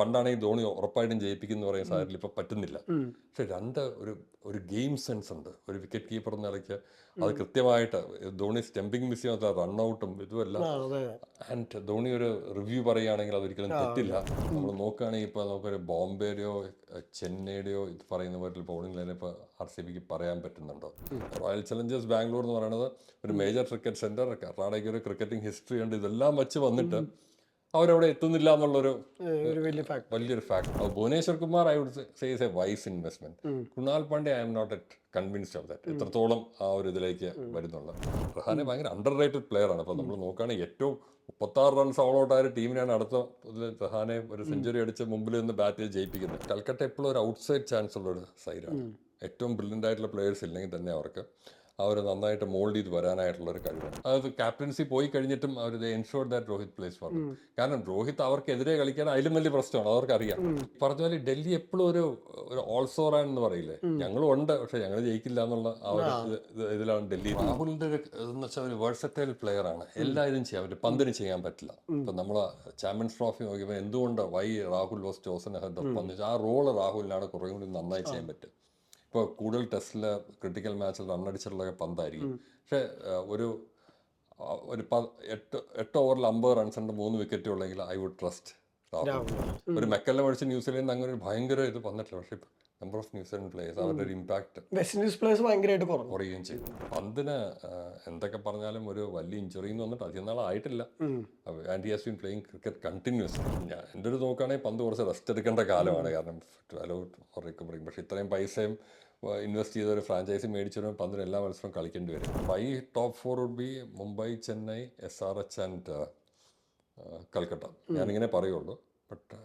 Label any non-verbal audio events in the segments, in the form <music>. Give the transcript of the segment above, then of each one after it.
പണ്ടാണെങ്കിൽ ധോണി ഉറപ്പായിട്ടും ജയിപ്പിക്കുന്ന പറയുന്ന സാഹചര്യത്തിൽ ഇപ്പൊ പറ്റുന്നില്ല. പക്ഷെ രണ്ട് ഒരു ഒരു ഗെയിം സെൻസ് ഉണ്ട്. ഒരു വിക്കറ്റ് കീപ്പർ എന്ന നിലയ്ക്ക് അത് കൃത്യമായിട്ട് ധോണി സ്റ്റെമ്പിങ് മിസ് ചെയ്യാത്ത റൺഔട്ടും ഇതുമല്ല ആൻഡ് ധോണി ഒരു റിവ്യൂ പറയുകയാണെങ്കിൽ അതൊരിക്കലും തെറ്റില്ല. നമ്മൾ നോക്കുകയാണെങ്കിൽ ഇപ്പോൾ നമുക്കൊരു ബോംബെയുടെയോ ചെന്നൈയുടെയോ ഇത് പറയുന്ന പോലെ ബൗളിംഗ് ലൈൻ ഇപ്പോൾ ആർ സി ബിക്ക് പറയാൻ പറ്റുന്നുണ്ടോ? റോയൽ ചലഞ്ചേഴ്സ് ബാംഗ്ലൂർ എന്ന് പറയുന്നത് ഒരു മേജർ ക്രിക്കറ്റ് സെന്റർ കർണാടകയ്ക്ക് ഒരു ക്രിക്കറ്റിംഗ് ഹിസ്റ്ററി ഉണ്ട്. ഇതെല്ലാം വെച്ച് വന്നിട്ട് അവരവിടെ എത്തുന്നില്ല എന്നുള്ളൊരു വലിയ വലിയൊരു fact Bhuvneshwar Kumar I would says a wise investment Kunal Pandey I'm not yet convinced of that എത്രത്തോളം ആ ഒരു ഇതിലേക്ക് വരുന്നുള്ള റഹാനെ ഭയങ്കര അണ്ടർ റേറ്റഡ് പ്ലെയർ ആണ്. അപ്പോൾ നമ്മൾ നോക്കുകയാണെങ്കിൽ ഏറ്റവും മുപ്പത്താറ് റൺസ് ഓൾ ഔട്ട് ആയ ടീമിനാണ് അടുത്ത റഹാനെ ഒരു സെഞ്ചുറി അടിച്ച് മുമ്പിൽ നിന്ന് ബാറ്റ് ചെയ്ത് ജയിപ്പിക്കുന്നത്. കൽക്കട്ട എപ്പോഴും ഒരു ഔട്ട്സൈഡ് ചാൻസ് ഉള്ള ഒരു സൈഡാണ് ഏറ്റവും ബ്രില്യന്റ് ആയിട്ടുള്ള പ്ലെയേഴ്സ് ഇല്ലെങ്കിൽ തന്നെ അവർക്ക്. അവർ നന്നായിട്ട് മോൾഡ് ചെയ്ത് വരാനായിട്ടുള്ള ഒരു കഴിവാണ്. അതായത് ക്യാപ്റ്റൻസി പോയി കഴിഞ്ഞിട്ടും അവർ ensure that Rohit plays for കാരണം രോഹിത് അവർക്കെതിരെ കളിക്കാൻ അതിലും വലിയ പ്രശ്നമാണ് അവർക്കറിയാം. പറഞ്ഞ പോലെ ഡൽഹി എപ്പോഴും ഒരു ഒരു ഓൾസോർ എന്ന് പറയില്ലേ? ഞങ്ങളും ഉണ്ട് പക്ഷെ ഞങ്ങൾ ജയിക്കില്ല എന്നുള്ള ആ ഒരു ഇത് ഇത് ഇതിലാണ് ഡൽഹി രാഹുലിന്റെ ഒരു എന്ന് വെച്ചാൽ ഒരു വേഴ്സറ്റൈൽ പ്ലെയർ ആണ്. എല്ലാ ഇതും ചെയ്യാൻ പറ്റും പന്തിന് ചെയ്യാൻ പറ്റില്ല. ഇപ്പൊ നമ്മൾ ചാമ്പ്യൻസ് ട്രോഫി നോക്കിയപ്പോൾ എന്തുകൊണ്ട് why Rahul was chosen head of Pant ആ റോൾ രാഹുലിനാണ് കുറേ കൂടി നന്നായി ചെയ്യാൻ പറ്റും ഇപ്പോൾ കൂടുതൽ ടെസ്റ്റിൽ ക്രിട്ടിക്കൽ മാച്ചിൽ റണ്ണടിച്ചിട്ടുള്ള പന്തായിരിക്കും. പക്ഷേ ഒരു ഒരു എട്ട് എട്ട് ഓവറിൽ അമ്പത് റൺസിന്റെ മൂന്ന് വിക്കറ്റ് ഉള്ളെങ്കിൽ ഐ വുഡ് ട്രസ്റ്റ് ഒരു മെക്കല്ല മേടിച്ച് ന്യൂസിലൻഡ് അങ്ങനെ ഒരു ഭയങ്കര ഇത് വന്നിട്ടില്ല. പക്ഷേ നമ്പർ ഓഫ് ന്യൂസിലൻഡ് പ്ലേയേഴ്സ് അവരുടെ ഒരു ഇമ്പാക്ട് വെസ്റ്റ് ഇൻഡീസ് പ്ലേയേഴ്സ് ഭയങ്കരമായിട്ട് കുറഞ്ഞു. കുറയുകയും ചെയ്തു. പന്തിന് എന്തൊക്കെ പറഞ്ഞാലും ഒരു വലിയ ഇഞ്ചുറി എന്ന് വന്നിട്ട് അധികം നാളായിട്ടില്ല and he has been playing cricket continuous ഞാൻ എന്റെ ഒരു നോക്കുകയാണെങ്കിൽ പന്ത് കുറച്ച് റെസ്റ്റ് എടുക്കേണ്ട കാലമാണ്. കാരണം അലൗട്ട് റിക്കവറിങ് പക്ഷേ ഇത്രയും പൈസയും ഇൻവെസ്റ്റ് ചെയ്ത ഒരു ഫ്രാഞ്ചൈസി മേടിച്ചു പന്തിന് എല്ലാ മത്സരവും കളിക്കേണ്ടി വരും. My top four would be Mumbai Chennai S R H and Calcutta. ഞാനിങ്ങനെ പറയുള്ളൂ. ബട്ട്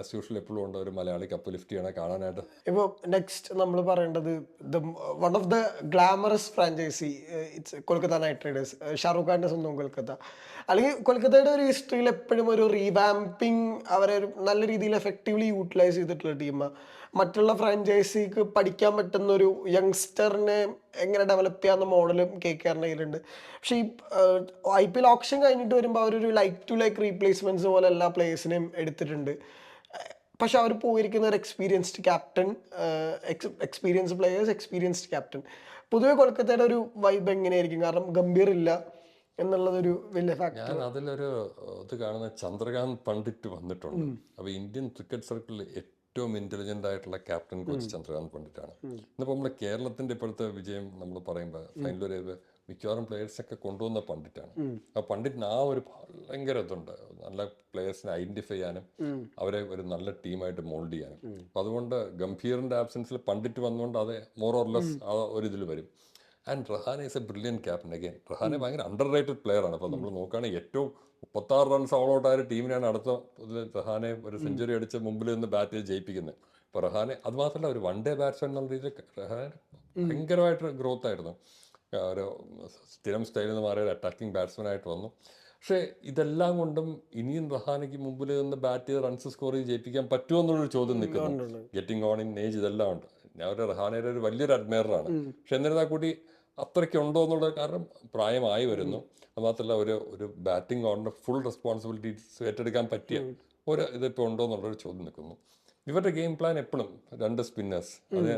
ആസ് യൂഷ്വൽ എപ്പോഴും ഉണ്ട് ഒരു മലയാളി കപ്പ് ലിഫ്റ്റ് ചെയ്യണ കാണാനായിട്ട്. ഇപ്പോൾ നെക്സ്റ്റ് നമ്മൾ പറയേണ്ടത് the one of the glamorous franchise it's Kolkata Knight Riders Shahrukh ഖാന്റെ സ്വന്തം കൊൽക്കത്ത. അല്ലെങ്കിൽ കൊൽക്കത്തയുടെ ഒരു ഹിസ്റ്ററിയിൽ എപ്പോഴും ഒരു റീവാമ്പിങ് അവരെ ഒരു നല്ല രീതിയിൽ എഫക്റ്റീവ്ലി യൂട്ടിലൈസ് ചെയ്തിട്ടുള്ള ടീമാണ് മറ്റുള്ള ഫ്രാഞ്ചൈസിക്ക് പഠിക്കാൻ പറ്റുന്ന ഒരു യങ്സ്റ്ററിനെ എങ്ങനെ ഡെവലപ്പ് ചെയ്യാവുന്ന മോഡലും കെ കെ ആറിന്റെ കയ്യിലുണ്ട്. പക്ഷേ ഈ ഐ പി എൽ ഓപ്ഷൻ കഴിഞ്ഞിട്ട് വരുമ്പോൾ അവരൊരു ലൈക്ക് ടു ലൈക്ക് റീപ്ലേസ്മെന്റ്സ് പോലെ എല്ലാ പ്ലേയേഴ്സിനെയും എടുത്തിട്ടുണ്ട്. പക്ഷെ അവർ പോയിരിക്കുന്ന ഒരു experienced captain experience players experienced captain പൊതുവെ കൊൽക്കത്തയുടെ ഒരു വൈബ് എങ്ങനെയായിരിക്കും? കാരണം ഗംഭീർ ഇല്ല എന്നുള്ളതൊരു വലിയ ഫാക്ടർ ഞാൻ അതിലൊരു ഇത് കാണുന്ന ചന്ദ്രകാന്ത് പണ്ഡിറ്റ് വന്നിട്ടുണ്ട്. അപ്പോൾ ഇന്ത്യൻ ക്രിക്കറ്റ് സർക്കിളിൽ ഏറ്റവും ഇന്റലിജന്റ് ആയിട്ടുള്ള ക്യാപ്റ്റൻ കോച്ച് ചന്ദ്രകാന്ത് പണ്ഡിറ്റാണ്. ഇന്നിപ്പോൾ നമ്മുടെ കേരളത്തിന്റെ ഇപ്പോഴത്തെ വിജയം നമ്മൾ പറയുമ്പോൾ ഫൈനൽ ഒരു മിക്കവാറും പ്ലേയേഴ്സൊക്കെ കൊണ്ടുവന്ന പണ്ഡിറ്റാണ്. ആ പണ്ഡിറ്റിന് ആ ഒരു ഭയങ്കര ഇതുണ്ട്. നല്ല പ്ലേയേഴ്സിനെ ഐഡന്റിഫൈ ചെയ്യാനും അവരെ ഒരു നല്ല ടീമായിട്ട് മോൾഡ് ചെയ്യാനും. അപ്പം അതുകൊണ്ട് ഗംഭീറിന്റെ ആബ്സെൻസിൽ പണ്ഡിറ്റ് വന്നുകൊണ്ട് അതെ മോർ ഓർ ലെസ് ആ ഒരു ഇതിൽ വരും. And Rahane is a brilliant captain again Rahane ഭയങ്കര അണ്ടർ റേറ്റഡ് പ്ലെയർ ആണ് അപ്പോൾ നമ്മൾ നോക്കുകയാണെങ്കിൽ ഏറ്റവും മുപ്പത്താറ് റൺസ് ഓൾ ഔട്ട് ആയ ടീമിനാണ് അടുത്ത റഹാനെ ഒരു സെഞ്ചുറി അടിച്ച് മുമ്പിൽ നിന്ന് ബാറ്റ് ചെയ്ത് ജയിപ്പിക്കുന്നത് അപ്പോൾ റഹാനെ അത് മാത്രമല്ല ഒരു വൺ ഡേ ബാറ്റ്സ്മാൻ എന്നുള്ള രീതിയിൽ റഹാൻ ഭയങ്കരമായിട്ട് ഗ്രോത്ത് ആയിരുന്നു. ഒരു സ്ഥിരം സ്റ്റൈലിൽ നിന്ന് മാറിയ ഒരു അറ്റാക്കിംഗ് ബാറ്റ്സ്മാൻ ആയിട്ട് വന്നു. പക്ഷേ ഇതെല്ലാം കൊണ്ടും ഇനിയും റഹാനയ്ക്ക് മുമ്പിൽ നിന്ന് ബാറ്റ് ചെയ്ത് റൺസ് സ്കോർ ചെയ്ത് ജയിപ്പിക്കാൻ പറ്റുമോ എന്നുള്ളൊരു ചോദ്യം നിൽക്കുന്നു. ഗെറ്റിംഗ് ഓൺ ഇൻ ഏജ് ഇതെല്ലാം ഉണ്ട്. ഞാൻ ഒരു റഹാനയുടെ ഒരു വലിയൊരു അഡ്മയറാണ് പക്ഷെ എന്നിരുന്നാൽ കൂടി അത്രയ്ക്ക് ഉണ്ടോ എന്നുള്ള കാരണം പ്രായമായി വരുന്നു. അത് മാത്രമല്ല ഒരു ഒരു ബാറ്റിംഗ് ഓർഡർ ഫുൾ റെസ്പോൺസിബിലിറ്റീസ് ഏറ്റെടുക്കാൻ പറ്റിയ ഒരു ഇതിപ്പോൾ ഉണ്ടോ എന്നുള്ളൊരു ചോദ്യം നിൽക്കുന്നു. ഇവരുടെ ഗെയിം പ്ലാൻ എപ്പോഴും രണ്ട് സ്പിന്നേഴ്സ് അത്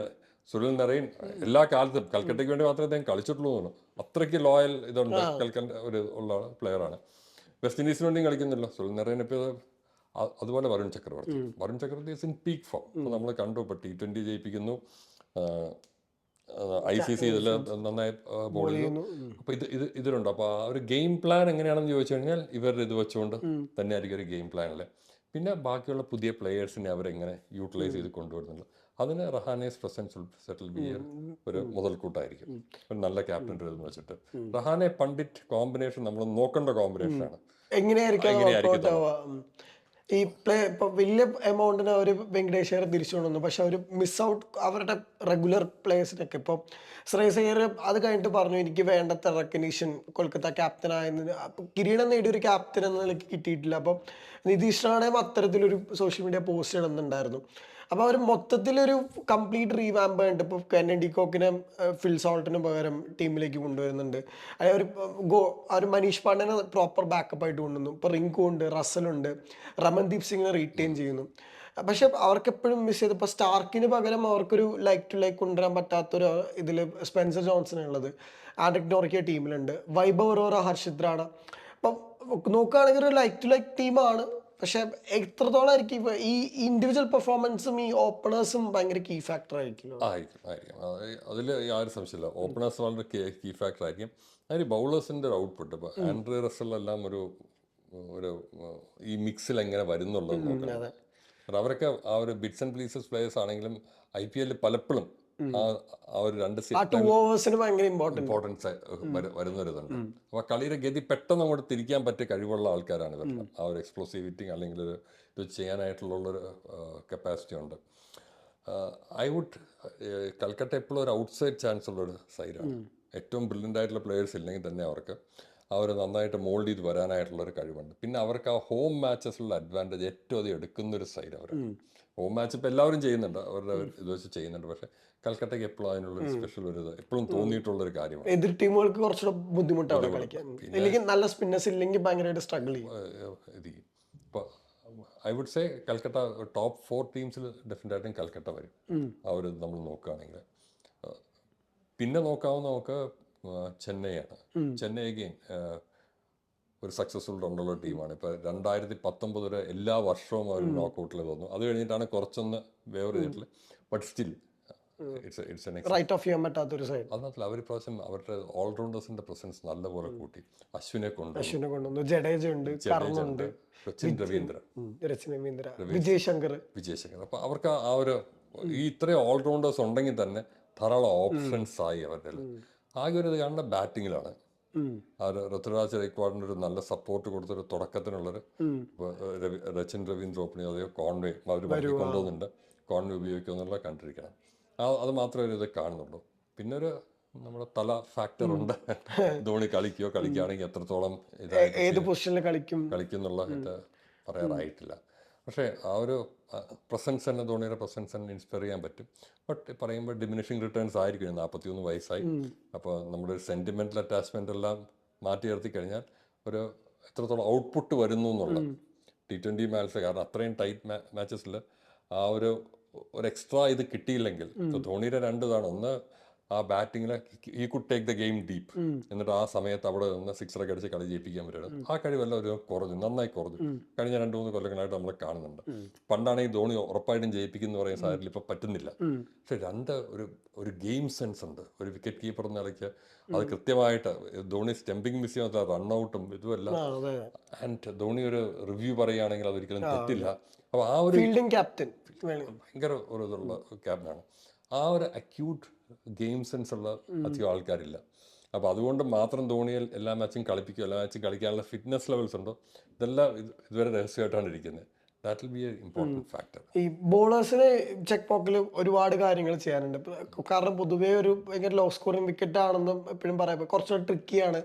സുനിൽ നിറയും എല്ലാ കാലത്തും കൽക്കട്ടയ്ക്ക് വേണ്ടി മാത്രമേ അദ്ദേഹം കളിച്ചിട്ടുള്ളൂ തോന്നുന്നു. അത്രയ്ക്ക് ലോയൽ ഇതുണ്ട് കൽക്കട്ട ഒരു ഉള്ള പ്ലെയറാണ് വെസ്റ്റ് ഇൻഡീസിന് വേണ്ടിയും കളിക്കുന്നില്ല. സുനിൽ നരൈൻ ഇപ്പോൾ അതുപോലെ Varun Chakravarthy. Varun Chakravarthy is in peak form നമ്മൾ കണ്ടു ഇപ്പോൾ ടി ട്വന്റി ജയിപ്പിക്കുന്നു. ഐ സി സി ഇതിൽ നന്നായി ബോൾ ചെയ്യുന്നു അപ്പോൾ ഇത് ഇത് ഇതിലുണ്ട്? അപ്പോൾ ആ ഒരു ഗെയിം പ്ലാൻ എങ്ങനെയാണെന്ന് ചോദിച്ചു കഴിഞ്ഞാൽ ഇവരുടെ ഇത് വെച്ചുകൊണ്ട് തന്നെ ആയിരിക്കും ഒരു ഗെയിം പ്ലാനിൽ പിന്നെ ബാക്കിയുള്ള പുതിയ പ്ലെയേഴ്സിനെ അവരെങ്ങനെ യൂട്ടിലൈസ് ചെയ്ത് കൊണ്ടുവരുന്നുള്ളൂ അതിന് റഹാനേസ് പ്രസൻസ് സെറ്റിൽ ബി ഒരു മുതൽക്കൂട്ടായിരിക്കും. ഒരു നല്ല ക്യാപ്റ്റൻ എന്ന് വെച്ചിട്ട്. റഹാനെ പണ്ഡിറ്റ് കോമ്പിനേഷൻ നമ്മൾ നോക്കേണ്ട കോമ്പിനേഷൻ കോമ്പിനേഷനാണ് എങ്ങനെയായിരിക്കും ഈ പ്ലേ ഇപ്പൊ വലിയ എമൗണ്ടിന് അവർ വെങ്കടേശ്വര തിരിച്ചു കൊണ്ടുവന്നു. പക്ഷെ അവർ മിസ് ഔട്ട് അവരുടെ റെഗുലർ പ്ലേയേഴ്സിനൊക്കെ ഇപ്പോൾ ശ്രേയസ് അയ്യർ അത് കഴിഞ്ഞിട്ട് പറഞ്ഞു എനിക്ക് വേണ്ടത്ര റെക്കഗ്നീഷൻ കൊൽക്കത്ത അപ്പൊ കിരീടം നേടിയ ഒരു ക്യാപ്റ്റൻ എന്ന നിലയ്ക്ക് കിട്ടിയിട്ടില്ല. അപ്പം നിതീഷ് റാണയും അത്തരത്തിലൊരു സോഷ്യൽ മീഡിയ പോസ്റ്റ് ഇടുന്നുണ്ടായിരുന്നു. അപ്പോൾ അവർ മൊത്തത്തിലൊരു കംപ്ലീറ്റ് റീവാമ്പ് ഉണ്ട് ഇപ്പോൾ കെന്നൻ ഡിക്കോക്കിനെ ഫിൽ പകരം ടീമിലേക്ക് കൊണ്ടുവരുന്നുണ്ട്. അല്ലെ ഒരു ഗോ അവർ മനീഷ് പാണ്ഡനെ പ്രോപ്പർ ബാക്കപ്പ് ആയിട്ട് കൊണ്ടുവന്നു. ഇപ്പോൾ റിങ്കു ഉണ്ട് റസലുണ്ട് റമൻദീപ് സിംഗിനെ റീറ്റെയിൻ ചെയ്യുന്നു. പക്ഷെ അവർക്ക് എപ്പോഴും മിസ് ചെയ്ത്. ഇപ്പോൾ സ്റ്റാർക്കിന് പകരം അവർക്കൊരു ലൈക്ക് ടു ലൈക്ക് കൊണ്ടുവരാൻ പറ്റാത്തൊരു ഇതിൽ സ്പെൻസർ ജോൺസൺ ഉള്ളത്. ആഡക് നോർക്കിയ ടീമിലുണ്ട്. വൈഭവ് റോറ ഹർഷിത് റാണ. അപ്പം നോക്കുകയാണെങ്കിൽ ഒരു ലൈക്ക് ടു ലൈക്ക് ടീമാണ് പക്ഷെ എത്രത്തോളം ആയിരിക്കും ഇപ്പൊ ഈ ഇൻഡിവിജ്വൽ പെർഫോമൻസും ഈ ഓപ്പണേഴ്സും ഭയങ്കര കീ ഫാക്ടർ ആയിരിക്കും ആയിരിക്കും. ആയിരിക്കും അതിൽ യാതൊരു സംശയമില്ല. ഓപ്പണേഴ്സ് വളരെ കീ ഫാക്ടർ ആയിരിക്കും. അതിന് ബൗളേഴ്സിന്റെ ഒരു ഔട്ട്പുട്ട് ഇപ്പൊ ആൻഡ്രി റസലെല്ലാം ഒരു ഒരു ഈ മിക്സിൽ എങ്ങനെ വരുന്നുള്ളത് നോക്കണം. അവരൊക്കെ ആ ഒരു ബിറ്റ്സ് ആൻഡ് പ്ലീസസ് പ്ലേയേഴ്സ് ആണെങ്കിലും ഐ പി എല്ലിൽ പലപ്പോഴും ആ ഒരു രണ്ട് ഇമ്പോർട്ടൻസ് അപ്പോൾ കളിയുടെ ഗതി പെട്ടെന്ന് അങ്ങോട്ട് തിരിക്കാൻ പറ്റിയ കഴിവുള്ള ആൾക്കാരാണ് ഇവർക്ക് ആ ഒരു എക്സ്പ്ലോസിവിറ്റി അല്ലെങ്കിൽ ഒരു ഇത് ചെയ്യാനായിട്ടുള്ള ഒരു കപ്പാസിറ്റി ഉണ്ട്. ഐ വുഡ് കൽക്കട്ട എപ്പോഴും ഒരു ഔട്ട്സൈഡ് ചാൻസ് ഉള്ള ഒരു സൈഡാണ് ഏറ്റവും ബ്രില്യന്റ് ആയിട്ടുള്ള പ്ലേയേഴ്സ് ഇല്ലെങ്കിൽ തന്നെ അവർക്ക് അവർ നന്നായിട്ട് മോൾഡ് ചെയ്ത് വരാനായിട്ടുള്ള ഒരു കഴിവുണ്ട്. പിന്നെ അവർക്ക് ആ ഹോം മാച്ചസിലുള്ള അഡ്വാന്റേജ് ഏറ്റവും അധികം എടുക്കുന്ന ഒരു സൈഡ് അവരാണ് ഹോം മാച്ച് ഇപ്പോൾ എല്ലാവരും ചെയ്യുന്നുണ്ട്. അവരുടെ ഇത് വെച്ച് ചെയ്യുന്നുണ്ട്. പക്ഷേ കൽക്കട്ടയ്ക്ക് എപ്പോഴും അതിനുള്ള ഒരു സ്പെഷ്യൽ ഒരു ഇത് എപ്പോഴും തോന്നിയിട്ടുള്ള ഒരു കാര്യമാണ്. എതിർ ടീമുകൾക്ക് കുറച്ചുകൂടെ ബുദ്ധിമുട്ടാണ് കളിക്കാൻ. ഇല്ലെങ്കിൽ നല്ല സ്പിന്നേഴ്സ് ഇല്ലെങ്കിൽ ഭയങ്കരമായിട്ട് സ്ട്രഗിൾ ചെയ്യും. ഇപ്പോൾ I would say Calcutta top four ടീംസിൽ definite ആയിട്ടും കൽക്കട്ട വരും. ആ ഒരു നമ്മൾ നോക്കുകയാണെങ്കിൽ. പിന്നെ നോക്കാവുന്ന നമുക്ക് ചെന്നൈ ചെന്നൈയാണ് ചെന്നൈ അഗെയിൻ ഒരു സക്സസ്ഫുൾ റണ്ണുള്ള ടീമാണ്. ഇപ്പോൾ രണ്ടായിരത്തി പത്തൊമ്പത് വരെ എല്ലാ വർഷവും അവർ നോക്കൗട്ടിൽ തോന്നുന്നു അത് കഴിഞ്ഞിട്ടാണ് കുറച്ചൊന്ന് വേവർ ചെയ്തിട്ടുള്ളത്. ബട്ട് സ്റ്റിൽ റൈറ്റ് ഓഫ് ചെയ്യാൻ പറ്റാത്തൊരു സൈഡ് അത് മാത്രമല്ല അവർ പ്രാവശ്യം അവരുടെ ഓൾറൗണ്ടേഴ്സിന്റെ പ്രസൻസ് നല്ലപോലെ കൂട്ടി. അശ്വിനെ കൊണ്ട് അശ്വിനെ കൊണ്ടുവന്നു. ജഡേജ ഉണ്ട് കർണുണ്ട് സച്ചിൻ രവീന്ദ്ര രചന രവീന്ദ്ര വിജയ് ശങ്കർ. അപ്പോൾ അവർക്ക് ആ ഒരു ഈ ഇത്രയും ഓൾറൗണ്ടേഴ്സ് ഉണ്ടെങ്കിൽ തന്നെ ധാരാളം ഓപ്ഷൻസ് ആയി അവരുടെ ആകെ ഒരു കാണുന്ന ബാറ്റിങ്ങിലാണ് ആ ഒരു ഋതുരാജ് റെയ്ക്വാഡിന് ഒരു നല്ല സപ്പോർട്ട് കൊടുത്തൊരു തുടക്കത്തിനുള്ളൊരു രച്ചിൻ രവീന്ദ്ര ഓപ്പണി അതെയോ കോൺവേ അവർ കൊണ്ടുപോകുന്നുണ്ട് കോൺവേ ഉപയോഗിക്കുന്നുള്ള കണ്ടിരിക്കണം. ആ അത് മാത്രമേ ഇത് കാണുന്നുള്ളൂ. പിന്നെ ഒരു നമ്മുടെ തല ഫാക്ടർ ഉണ്ട്. ധോണി കളിക്കുകയോ കളിക്കുകയാണെങ്കിൽ എത്രത്തോളം ഏത് പൊസിഷനിൽ കളിക്കും? കളിക്കുന്നുള്ള ഇത് പറയാറായിട്ടില്ല. പക്ഷേ ആ ഒരു പ്രസൻസ് തന്നെ ധോണിയുടെ പ്രസൻസ് തന്നെ ഇൻസ്പയർ ചെയ്യാൻ പറ്റും. ബട്ട് പറയുമ്പോൾ ഡിമിനിഷിങ് റിട്ടേൺസ് ആയിരിക്കും നാൽപ്പത്തിയൊന്ന് വയസ്സായി. അപ്പോൾ നമ്മുടെ ഒരു സെന്റിമെന്റൽ അറ്റാച്ച്മെന്റ് എല്ലാം മാറ്റി നിർത്തി കഴിഞ്ഞാൽ ഒരു എത്രത്തോളം ഔട്ട്പുട്ട് വരുന്നു എന്നുള്ള ടി ട്വന്റി മാച്ച് കാരണം അത്രയും ടൈറ്റ് മാച്ചസിൽ ആ ഒരു ഒരു എക്സ്ട്രാ ഇത് കിട്ടിയില്ലെങ്കിൽ ധോണിയുടെ രണ്ട് ഇതാണ് ഒന്ന് ആ ബാറ്റിങ്ങിൽ ഈ could take the game deep എന്നിട്ട് ആ സമയത്ത് അവിടെ നിന്ന് സിക്സറൊക്കെ അടിച്ച് കളി ജയിപ്പിക്കാൻ പറ്റുന്നത് ആ കഴിവെല്ലാം ഒരു കുറഞ്ഞു നന്നായി കുറഞ്ഞു. കഴിഞ്ഞ രണ്ട് മൂന്ന് കൊല്ലങ്ങളായിട്ട് നമ്മൾ കാണുന്നുണ്ട്. പണ്ടാണെങ്കിൽ ധോണി ഉറപ്പായിട്ടും ജയിപ്പിക്കുന്ന പറയുന്ന സാഹചര്യം ഇപ്പം പറ്റുന്നില്ല. പക്ഷെ രണ്ട് ഒരു ഒരു ഗെയിം സെൻസ് ഉണ്ട്. ഒരു വിക്കറ്റ് കീപ്പർ എന്ന നിലയ്ക്ക് അത് കൃത്യമായിട്ട് ധോണി സ്റ്റെമ്പിങ് മിസ് ചെയ്യാത്ത റണ്ണൗട്ടും ഇതുമെല്ലാം ആൻഡ് ധോണി ഒരു റിവ്യൂ പറയുകയാണെങ്കിൽ അതൊരിക്കലും തെറ്റില്ല. അപ്പോൾ ആ ഒരു ഫീൽഡിംഗ് ക്യാപ്റ്റൻ ഭയങ്കര ഒരു ഇതുള്ള ക്യാപ്റ്റനാണ് ആ ഒരു അക്യൂട്ട് ഗെയിം സെൻസ് ഉള്ള അധികം ആൾക്കാരില്ല. അപ്പോൾ അതുകൊണ്ട് മാത്രം ധോണിയിൽ എല്ലാ മാച്ചും കളിപ്പിക്കും എല്ലാ മാച്ചും കളിക്കാനുള്ള ഫിറ്റ്നസ് ലെവൽസ് ഉണ്ടോ? ഇതെല്ലാം ഇതുവരെ രഹസ്യമായിട്ടാണ് ഇരിക്കുന്നത് that will be a important factor ഈ ബോളേഴ്സിന് ചെക്ക് പോക്കിൽ ഒരുപാട് കാര്യങ്ങൾ ചെയ്യാനുണ്ട്. കാരണം പൊതുവേ ഒരു ഭയങ്കര ലോ സ്കോറിംഗ് വിക്കറ്റ് ആണെന്നും എപ്പോഴും പറയാം. കുറച്ചുകൂടെ ട്രിക്കിയാണ്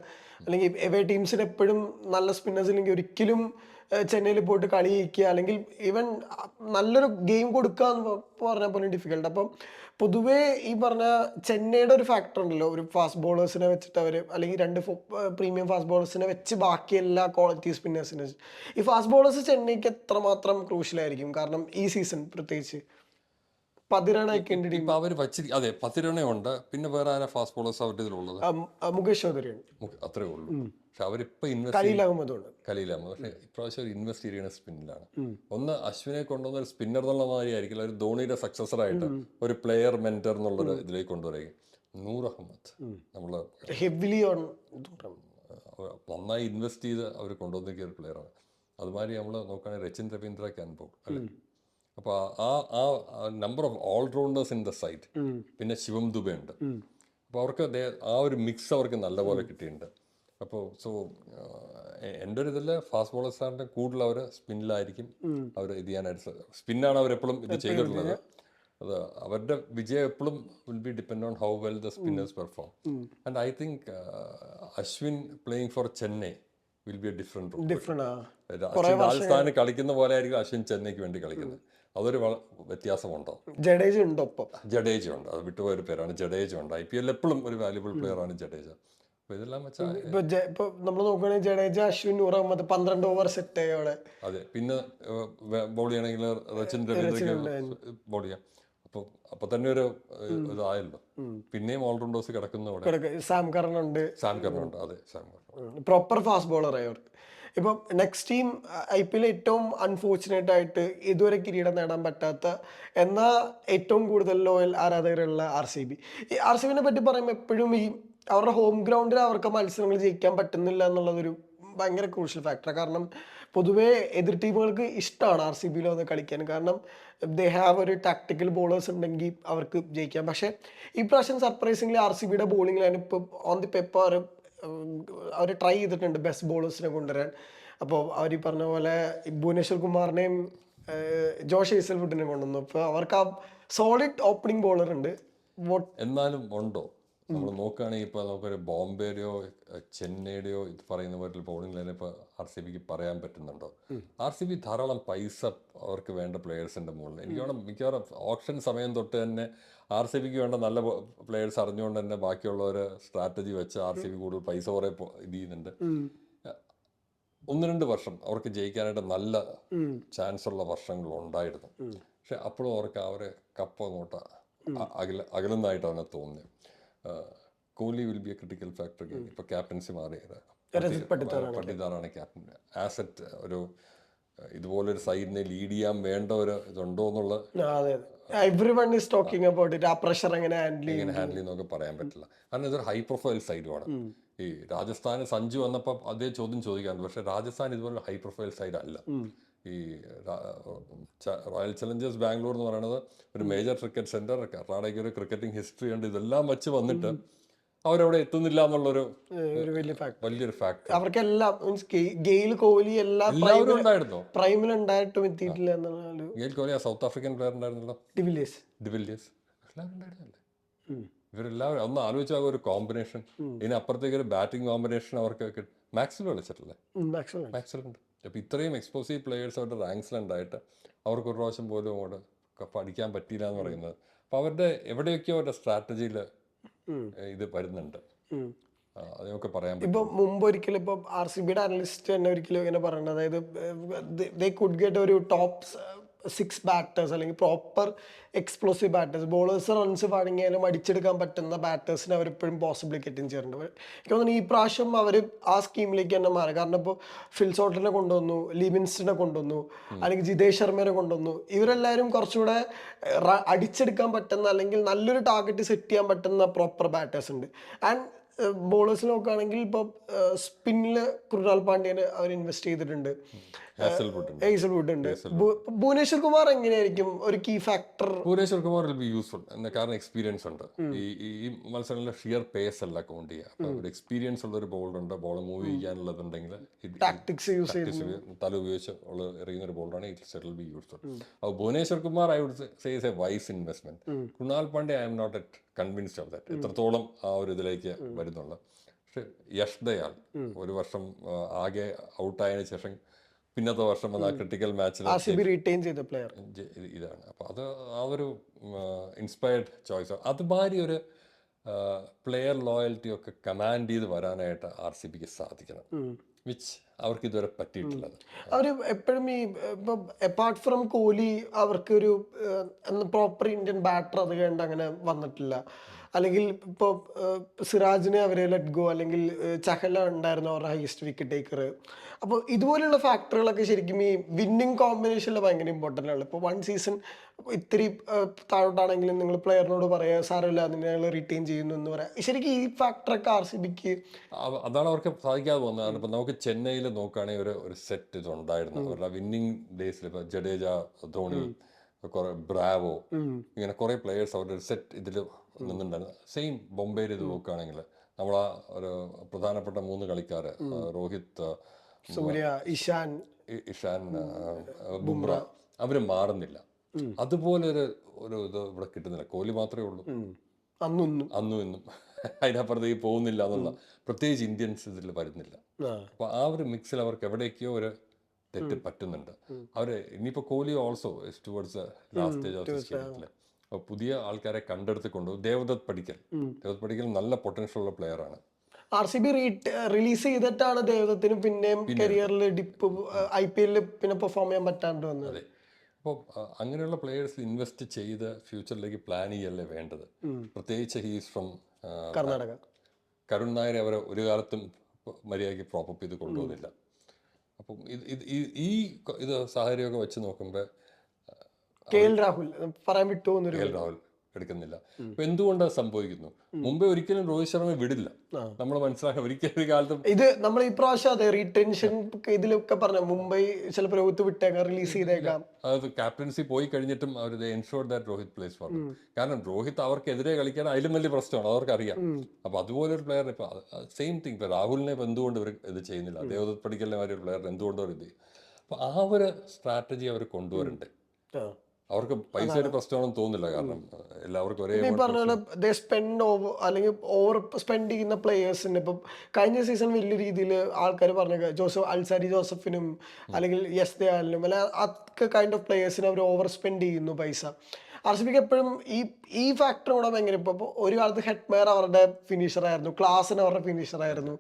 അല്ലെങ്കിൽ എവേ ടീംസിന് എപ്പോഴും നല്ല സ്പിന്നേഴ്സ് ഇല്ലെങ്കിൽ ഒരിക്കലും ചെന്നൈയിൽ പോയിട്ട് കളി ജയിക്കുക അല്ലെങ്കിൽ ഈവൻ നല്ലൊരു ഗെയിം കൊടുക്കുക എന്ന് പറഞ്ഞാൽ പോലും ഡിഫിക്കൽട്ട് അപ്പം പൊതുവേ ഈ പറഞ്ഞ ചെന്നൈയുടെ ഒരു ഫാക്ടർ ഉണ്ടല്ലോ. ഒരു ഫാസ്റ്റ് ബോളേഴ്സിനെ വെച്ചിട്ട് അവർ അല്ലെങ്കിൽ രണ്ട് പ്രീമിയം ഫാസ്റ്റ് ബോളേഴ്സിനെ വെച്ച് ബാക്കി എല്ലാ ക്വാളിറ്റി സ്പിന്നേഴ്സിനെ ഈ ഫാസ്റ്റ് ബോളേഴ്സ് ചെന്നൈക്ക് എത്രമാത്രം ക്രൂഷ്യലായിരിക്കും കാരണം ഈ സീസൺ പ്രത്യേകിച്ച് ഉണ്ട് ഇപ്പം അവർ വച്ചിരി അതെ പതിരണയുണ്ട്. പിന്നെ വേറെ ആരാ ഫാസ്റ്റ് ബോളേഴ്സ് അവരുടെ ഇതിലുള്ളത്? മുകേഷ് ചൗധരി അത്രേ ഉള്ളൂ. പക്ഷെ അവരിപ്പോൾ ഇൻവെസ്റ്റ് കലീൽ അഹമ്മദ് പക്ഷെ ഇപ്രാവശ്യം ഇപ്രാവശ്യം ഇൻവെസ്റ്റ് ചെയ്യുന്ന സ്പിന്നിലാണ്. ഒന്ന് അശ്വിനെ കൊണ്ടുവന്ന ഒരു സ്പിന്നർ എന്നുള്ള മാതിരി ആയിരിക്കില്ല. ഒരു ധോണിയുടെ സക്സസർ ആയിട്ട് ഒരു പ്ലെയർ മെന്റർ എന്നുള്ളൊരു ഇതിലേക്ക് കൊണ്ടുവരിക. നൂർ അഹമ്മദ് നമ്മൾ ഹെവിലി ഓൺ നന്നായി ഇൻവെസ്റ്റ് ചെയ്ത് അവർ കൊണ്ടുവന്നിരിക്കുന്ന ഒരു പ്ലെയറാണ് അതുമാതിരി നമ്മൾ നോക്കുകയാണെങ്കിൽ രച്ചിൻ രവീന്ദ്ര ക്യാൻപോ അല്ലേ? അപ്പോൾ ആ ആ number of allrounders in the side പിന്നെ ശിവം ദുബെ ഉണ്ട്. അപ്പോൾ അവർക്ക് ആ ഒരു മിക്സ് അവർക്ക് നല്ലപോലെ കിട്ടിയിട്ടുണ്ട്. അപ്പോൾ സോ എന്റെ ഒരു ഇതിൽ ഫാസ്റ്റ് ബോളേഴ്സാറിന്റെ കൂടുതൽ അവർ സ്പിന്നിലായിരിക്കും അവർ ഇത് ചെയ്യാനായിട്ട് സ്പിന്നാണ് അവരെപ്പോഴും ഇത് ചെയ്തിട്ടുള്ളത് അത് അവരുടെ വിജയം എപ്പോഴും will be depend on how well the spinners perform and I think Ashwin playing for Chennai will be a different different രാജസ്ഥാന് കളിക്കുന്ന പോലെ ആയിരിക്കും അശ്വിൻ ചെന്നൈക്ക് വേണ്ടി കളിക്കുന്നത്. അതൊരു വ്യത്യാസമുണ്ടോ? ജഡേജ ഉണ്ട് ഒപ്പം ജഡേജ ഉണ്ട് അത് വിട്ടുപോയൊരു പേരാണ് ജഡേജ ഉണ്ട് ഐ പി എൽ എപ്പോഴും ഒരു വാല്യുബിൾ പ്ലെയർ ആണ് ജഡേജ. അപ്പോൾ ഇതെല്ലാം വെച്ചാൽ ഇപ്പൊ നമ്മൾ നോക്കുകയാണെങ്കിൽ ജഡേജ അശ്വിൻ നൂറ് അഹമ്മദ് പന്ത്രണ്ട് ഓവർ സെറ്റ് ആയോടെ അതെ പിന്നെ ബോൾ ചെയ്യണമെങ്കിൽ റച്ചിൻ രവീന്ദ്രയ്ക്ക് ബോൾ ചെയ്യാം അപ്പോൾ തന്നെ ഒരു ഇതായല്ലോ. പിന്നെയും ഓൾറൗണ്ടേഴ്സ് കിടക്കുന്ന സാം കർണ ഉണ്ട് സാം കർണുണ്ട്. അതെ Sam Curran proper fast bowler അവർക്ക്. ഇപ്പം next team I P L ഏറ്റവും അൺഫോർച്ചുനേറ്റ് ആയിട്ട് ഇതുവരെ കിരീടം നേടാൻ പറ്റാത്ത എന്നാൽ ഏറ്റവും കൂടുതൽ ലോയൽ ആരാധകരുള്ള ആർ സി ബി ഈ ആർ സി ബിനെ പറ്റി പറയുമ്പോൾ എപ്പോഴും ഈ അവരുടെ ഹോം ഗ്രൗണ്ടിൽ അവർക്ക് മത്സരങ്ങൾ ജയിക്കാൻ പറ്റുന്നില്ല എന്നുള്ളതൊരു ഭയങ്കര ക്രൂഷ്യൽ ഫാക്ടർ കാരണം പൊതുവേ എതിർ ടീമുകൾക്ക് ഇഷ്ടമാണ് ആർ സി ബിയിൽ വന്ന് കളിക്കാൻ. കാരണം ദേ ഹാവ് ഒരു ടാക്ടിക്കൽ ബോളേഴ്സ് ഉണ്ടെങ്കിൽ അവർക്ക് ജയിക്കാം. പക്ഷേ ഈ പ്രാവശ്യം സർപ്രൈസിംഗ്ലി ആർ സി ബിയുടെ ലൈൻ ഇപ്പോൾ ഓൺ ദി പേപ്പർ അവർ ട്രൈ ചെയ്തിട്ടുണ്ട് ബെസ്റ്റ് ബോളേഴ്സിനെ കൊണ്ടുവരാൻ. അപ്പോൾ അവർ ഈ പറഞ്ഞ പോലെ ഭുവനേശ്വർ കുമാറിനെയും ജോഷ് ഹേസൽവുഡിനെ കൊണ്ടുവന്നു. അപ്പോൾ അവർക്ക് ആ സോളിഡ് ഓപ്പണിംഗ് ബോളർ ഉണ്ട്. എന്നാലും ഉണ്ടോ? നമ്മൾ നോക്കുകയാണെങ്കിൽ ഇപ്പോൾ നമുക്കൊരു ബോംബെയുടെയോ ചെന്നൈയുടെയോ ഇത് പറയുന്ന പോലെ ബോളിംഗ് ലൈനിൽ ഇപ്പോൾ ആർ സി ബിക്ക് പറയാൻ പറ്റുന്നുണ്ടോ? ആർ സി ബി ധാരാളം പൈസ അവർക്ക് വേണ്ട പ്ലേയേഴ്സിന്റെ മുകളിൽ. എനിക്ക് വേണം മിക്കവാറും ഓപ്ഷൻ സമയം തൊട്ട് തന്നെ ആർ സി ബിക്ക് വേണ്ട നല്ല പ്ലേയേഴ്സ് അറിഞ്ഞുകൊണ്ട് തന്നെ ബാക്കിയുള്ളവർ സ്ട്രാറ്റജി വെച്ച് ആർ സി ബി കൂടുതൽ പൈസ കുറേ ഇത് ചെയ്യുന്നുണ്ട്. ഒന്ന് രണ്ട് വർഷം അവർക്ക് ജയിക്കാനായിട്ട് നല്ല ചാൻസ് ഉള്ള വർഷങ്ങൾ ഉണ്ടായിരുന്നു. പക്ഷെ അപ്പോഴും അവർക്ക് അവരെ കപ്പ് അങ്ങോട്ട് അകല അകലുന്നതായിട്ടാണ് തോന്നിയത്. Kohli will be a critical factor ഇപ്പൊ ക്യാപ്റ്റൻസി മാറിയത്. പട്ടിദാറാണ് ക്യാപ്റ്റൻ ആസറ്റ് ഒരു ഇതുപോലൊരു സൈഡിനെ ലീഡ് ചെയ്യാൻ വേണ്ട ഒരു ഇതുണ്ടോ എന്നുള്ള അതെ everyone is talking about it ആ പ്രഷർ എങ്ങനെ ഹാൻഡിൽ ചെയ്യും എങ്ങനെ ഹാൻഡിൽ ചെയ്യുന്നൊക്കെ പറയാൻ പറ്റില്ല. കാരണം ഇതൊരു ഹൈ പ്രൊഫൈൽ സൈഡുമാണ് ഈ രാജസ്ഥാന് സഞ്ജു വന്നപ്പോൾ അതേ ചോദ്യം ചോദിക്കാറുണ്ട്. പക്ഷെ രാജസ്ഥാൻ ഇതുപോലെ ഹൈ പ്രൊഫൈൽ സൈഡ് അല്ല. ഈ റോയൽ ചലഞ്ചേഴ്സ് ബാംഗ്ലൂർ എന്ന് പറയുന്നത് ഒരു മേജർ ക്രിക്കറ്റ് സെന്റർ കർണാടകയ്ക്ക് ഒരു ക്രിക്കറ്റിംഗ് ഹിസ്റ്ററി ഉണ്ട്. ഇതെല്ലാം വെച്ച് വന്നിട്ട് അവരവിടെ എത്തുന്നില്ല എന്നുള്ളൊരു വലിയൊരു ഫാക്ടർ അവർക്കെല്ലാം ഗെയിൽ കോഹ്ലി എല്ലാം എല്ലാവരും ഉണ്ടായിരുന്നോ. പ്രൈമിൽ ഉണ്ടായിട്ടും എത്തിയിട്ടില്ല എന്നുള്ള ഗെയിൽ കോഹ്ലി ആ സൗത്ത് ആഫ്രിക്കൻ പ്ലെയർ ഉണ്ടായിരുന്നല്ലോ? De Villiers de Villiers. എല്ലാവരും ഉണ്ടായിരുന്നല്ലേ ഇവരെല്ലാവരും ഒന്ന് ആലോചിച്ചാൽ ഒരു കോമ്പിനേഷൻ ഇതിനപ്പുറത്തേക്ക് ഒരു ബാറ്റിംഗ് കോമ്പിനേഷൻ അവർക്ക് മാക്സിൽ കളിച്ചിട്ടില്ലേ? മാക്സിമം മാക്സിൽ ഉണ്ട്. അപ്പോൾ ഇത്രയും എക്സ്പ്ലോസീവ് പ്ലേയേഴ്സ് അവരുടെ റാങ്ക്സിലുണ്ടായിട്ട് അവർക്ക് ഒരു പ്രാവശ്യം പോലും അങ്ങോട്ട് കപ്പ് അടിക്കാൻ പറ്റിയില്ല എന്ന് പറയുന്നത്. അപ്പോൾ അവരുടെ എവിടെയൊക്കെയോ അവരുടെ സ്ട്രാറ്റജിയിൽ ഇത് വരുന്നുണ്ട്. പറയാൻ ഇപ്പൊ മുമ്പ് ഒരിക്കലും ഇപ്പൊ ആർ സി ബിയുടെ അനലിസ്റ്റ് തന്നെ ഒരിക്കലും ഇങ്ങനെ പറയുന്നത് അതായത് ദേ കുഡ് ഗെറ്റ് ഒരു ടോപ്പ് സിക്സ് ബാറ്റേഴ്സ് അല്ലെങ്കിൽ proper explosive batters bowlers runs വഴങ്ങിയാലും അടിച്ചെടുക്കാൻ പറ്റുന്ന ബാറ്റേഴ്സിനെ അവർ ഇപ്പോഴും കിട്ടും ചെയ്യുന്നുണ്ട് എനിക്ക് തോന്നുന്നു ഈ പ്രാവശ്യം അവർ ആ സ്കീമിലേക്ക് തന്നെ മാറി. കാരണം ഇപ്പോൾ ഫിൽസോട്ടിനെ കൊണ്ടുവന്നു ലിവിൻസിനെ കൊണ്ടുവന്നു അല്ലെങ്കിൽ ജിതേഷ് ശർമ്മനെ കൊണ്ടുവന്നു. ഇവരെല്ലാവരും കുറച്ചുകൂടെ അടിച്ചെടുക്കാൻ പറ്റുന്ന അല്ലെങ്കിൽ നല്ലൊരു ടാർഗറ്റ് സെറ്റ് ചെയ്യാൻ പറ്റുന്ന പ്രോപ്പർ ബാറ്റേഴ്സ് ഉണ്ട്. ആൻഡ് ബോളേഴ്സ് നോക്കുകയാണെങ്കിൽ ഇപ്പോൾ സ്പിന്നിൽ കൃണാൽ പാണ്ഡ്യനെ അവർ ഇൻവെസ്റ്റ് ചെയ്തിട്ടുണ്ട്. ഉണ്ട്. ഭുവനേശ്വർ കുമാർ എങ്ങനെയായിരിക്കും? ഒരു key factor Bhuvneshwar Kumar will be useful കാരണം എക്സ്പീരിയൻസ് ഉണ്ട്. ഈ ഈ- മത്സരങ്ങളിലെ ഷിയർ പേസ് അല്ല കൗണ്ട് ചെയ്യുക. ഒരു എക്സ്പീരിയൻസ് ഉള്ള ഒരു ബോളർ ഉണ്ട്. ബോൾ മൂവ് ചെയ്യാനുള്ളതുണ്ടെങ്കിൽ ടാക്ടിക്സ് യൂസ് ചെയ്ത് തല ഉപയോഗിച്ച് ഉള്ള എറിയുന്ന ഒരു ബോളറാണ് ഇറ്റ് സെറ്റിൽ ബി യൂസ്ഫുൾ അപ്പോൾ Bhuvneshwar Kumar I would say is a wise investment Kunal Pandey I'm not yet convinced of that എത്രത്തോളം ആ ഒരു ഇതിലേക്ക് വരുന്നുള്ളൂ പക്ഷെ യഷ് ദയാൽ ഒരു വർഷം ആകെ ഔട്ടായതിനു ശേഷം പിന്നത്തെ വർഷം വന്ന ക്രിട്ടിക്കൽ മാച്ചിൽ ചെയ്ത പ്ലെയർ ഇതാണ്. അപ്പോൾ അത് ആ ഒരു ഇൻസ്പയർഡ് ചോയ്സ് അതുമാതിരി ഒരു പ്ലെയർ ലോയൽറ്റി ഒക്കെ കമാൻഡ് ചെയ്ത് വരാനായിട്ട് ആർ സി ബിക്ക് സാധിക്കണം വിച്ച് അവർക്ക് ഇതുവരെ പറ്റിയിട്ടുള്ളത് അവർ എപ്പോഴും ഈ ഇപ്പം അപ്പാർട്ട് ഫ്രം കോഹ്ലി അവർക്കൊരു പ്രോപ്പർ ഇന്ത്യൻ ബാറ്റർ അത് കണ്ട് അങ്ങനെ വന്നിട്ടില്ല. അല്ലെങ്കിൽ ഇപ്പോൾ സിറാജിനെ അവരെ ലെറ്റ് ഗോ അല്ലെങ്കിൽ ചഹല ഉണ്ടായിരുന്നു അവരുടെ ഹൈസ്റ്റ് വിക്കറ്റ് ടേക്കർ അപ്പോൾ ഇതുപോലുള്ള ഫാക്ടറുകളൊക്കെ ശരിക്കും ഈ വിന്നിങ് കോമ്പിനേഷനിൽ ഭയങ്കര ഇമ്പോർട്ടന്റ് ആണ്. ഇപ്പോൾ വൺ സീസൺ ഇത്തിരി താഴോട്ടാണെങ്കിലും നിങ്ങൾ പ്ലെയറിനോട് പറയുക സാരമില്ല അതിനെ ഞങ്ങൾ റിട്ടേൺ ചെയ്യുന്നു എന്ന് പറയാം. ശരിക്കും ഈ ഫാക്ടറൊക്കെ ആർ സി ബിക്ക് അതാണ് അവർക്ക് സാധിക്കാതെ പോകുന്നത്. ഇപ്പം നമുക്ക് ചെന്നൈയിൽ നോക്കുകയാണെങ്കിൽ ഒരു ഒരു സെറ്റ് ഇത് ഉണ്ടായിരുന്നു. അവരുടെ വിന്നിങ് ഡേയ്സിൽ ഇപ്പോൾ ജഡേജ ധോണി കുറെ ബ്രാവോ ഇങ്ങനെ കുറേ പ്ലെയേഴ്സ് അവരുടെ ഒരു സെറ്റ് ഇതിൽ നിന്നുണ്ടായിരുന്നു സെയിം ബോംബെയിൽ ഇത് നോക്കുകയാണെങ്കിൽ നമ്മൾ ആ ഒരു പ്രധാനപ്പെട്ട മൂന്ന് കളിക്കാർ രോഹിത് സൂര്യ ഇഷാൻ. ഇഷാൻ ബുംറ. അവർ മാറുന്നില്ല. അതുപോലെ ഒരു ഒരു ഇത് ഇവിടെ കിട്ടുന്നില്ല. കോഹ്ലി മാത്രമേ ഉള്ളൂ. അന്നും അന്നും ഇന്നും. <laughs> അതിനപ്പുറത്തേക്ക് പോകുന്നില്ല എന്നുള്ള പ്രത്യേകിച്ച് ഇന്ത്യൻസ് ഇതിൽ വരുന്നില്ല. അപ്പൊ അപ്പോൾ ആ ഒരു മിക്സിൽ അവർക്ക് എവിടേക്കോ ഒരു തെറ്റ് പറ്റുന്നുണ്ട്. അവർ ഇനിയിപ്പോൾ Kohli also towards last stage of സ്റ്റേജിൽ അപ്പോൾ പുതിയ ആൾക്കാരെ കണ്ടെടുത്ത് കൊണ്ടുപോകും ദേവദത്ത് പഠിക്കൽ. ദേവദത്ത് പഠിക്കൽ നല്ല പൊട്ടൻഷ്യൽ ഉള്ള പ്ലെയർ ആണ്. ആർ സി ബി റിലീസ് ചെയ്തിട്ടാണ് ദേവദത്തിന് പിന്നെയും കരിയറിൽ ഡിപ്പ് ഐ പി എല്ലിൽ പിന്നെ പെർഫോം ചെയ്യാൻ പറ്റാണ്ട് വന്നത്. അതെ. അപ്പോൾ അങ്ങനെയുള്ള പ്ലേയേഴ്സ് ഇൻവെസ്റ്റ് ചെയ്ത് ഫ്യൂച്ചറിലേക്ക് പ്ലാൻ ചെയ്യല്ലേ വേണ്ടത്? പ്രത്യേകിച്ച് ഹീസ് ഫ്രം കർണാടക. കരുൺ നായരെ അവരെ ഒരു കാലത്തും മര്യാദയ്ക്ക് പ്രോപ്പപ്പ് ചെയ്ത് കൊണ്ടുപോകുന്നില്ല അപ്പം ഇത് ഈ- ഇത് സാഹചര്യമൊക്കെ വെച്ച് നോക്കുമ്പോൾ കെ എൽ രാഹുൽ പറയാൻ വിട്ടു കെ എൽ രാഹുൽ. എടുക്കുന്നില്ല. അപ്പൊ എന്തുകൊണ്ടാണ് സംഭവിക്കുന്നു? മുമ്പേ ഒരിക്കലും രോഹിത് ശർമ്മ വിടില്ല. നമ്മൾ മനസ്സിലാക്കുക ഒരിക്കലും ഒരു കാലത്തും ഇത് നമ്മൾ ഈ പ്രാവശ്യം അതെ റീടെൻഷൻ ഇതിലൊക്കെ പറഞ്ഞ മുംബൈ ചിലപ്പോൾ രോഹിത് വിട്ടേക്കാം റിലീസ് ചെയ്തേക്കാം. അതായത് ക്യാപ്റ്റൻസി പോയി കഴിഞ്ഞിട്ടും അവർ ensure that Rohit plays for കാരണം രോഹിത് അവർക്കെതിരെ കളിക്കാൻ അതിലും വലിയ പ്രശ്നമാണ് അവർക്കറിയാം. അപ്പൊ അതുപോലെ ഒരു പ്ലെയർ ഇപ്പൊ സെയിം തിങ് ഇപ്പൊ രാഹുലിനെ ഇപ്പൊ എന്തുകൊണ്ട് ഇവർ ഇത് ചെയ്യുന്നില്ല? ദേവദത്ത് പഠിക്കലിനെ മാതിരി ഒരു പ്ലെയർ എന്തുകൊണ്ടോ അവർ ഇത് ചെയ്യും? അപ്പൊ ആ ഒരു സ്ട്രാറ്റജി അവർ കൊണ്ടുവരണ്ടേ. അവർക്ക് പൈസയുടെ പ്രശ്നമാണെന്ന് തോന്നുന്നില്ല കാരണം എല്ലാവർക്കും ഒരേ പറഞ്ഞ പോലെ ദേ സ്പെൻഡ് ഓവർ അല്ലെങ്കിൽ ഓവർ സ്പെൻഡ് ചെയ്യുന്ന പ്ലേയേഴ്സിന് ഇപ്പം കഴിഞ്ഞ സീസൺ വലിയ രീതിയിൽ ആൾക്കാർ പറഞ്ഞ ജോസഫ് അൽസാരി ജോസഫിനും അല്ലെങ്കിൽ യസ് ദയാലിനും അല്ലെ അതൊക്കെ കൈൻഡ് ഓഫ് പ്ലേയേഴ്സിന് അവർ ഓവർ സ്പെൻഡ് ചെയ്യുന്നു പൈസ. ആർ സി ബിക്ക് എപ്പോഴും ഈ ഈ ഫാക്ടർ കൂടെ ഭയങ്കര ഇപ്പോൾ ഒരു കാലത്ത് ഹെഡ്മയർ അവരുടെ ഫിനിഷർ ആയിരുന്നു ക്ലാസ്സിന് അവരുടെ ഫിനിഷർ ആയിരുന്നു.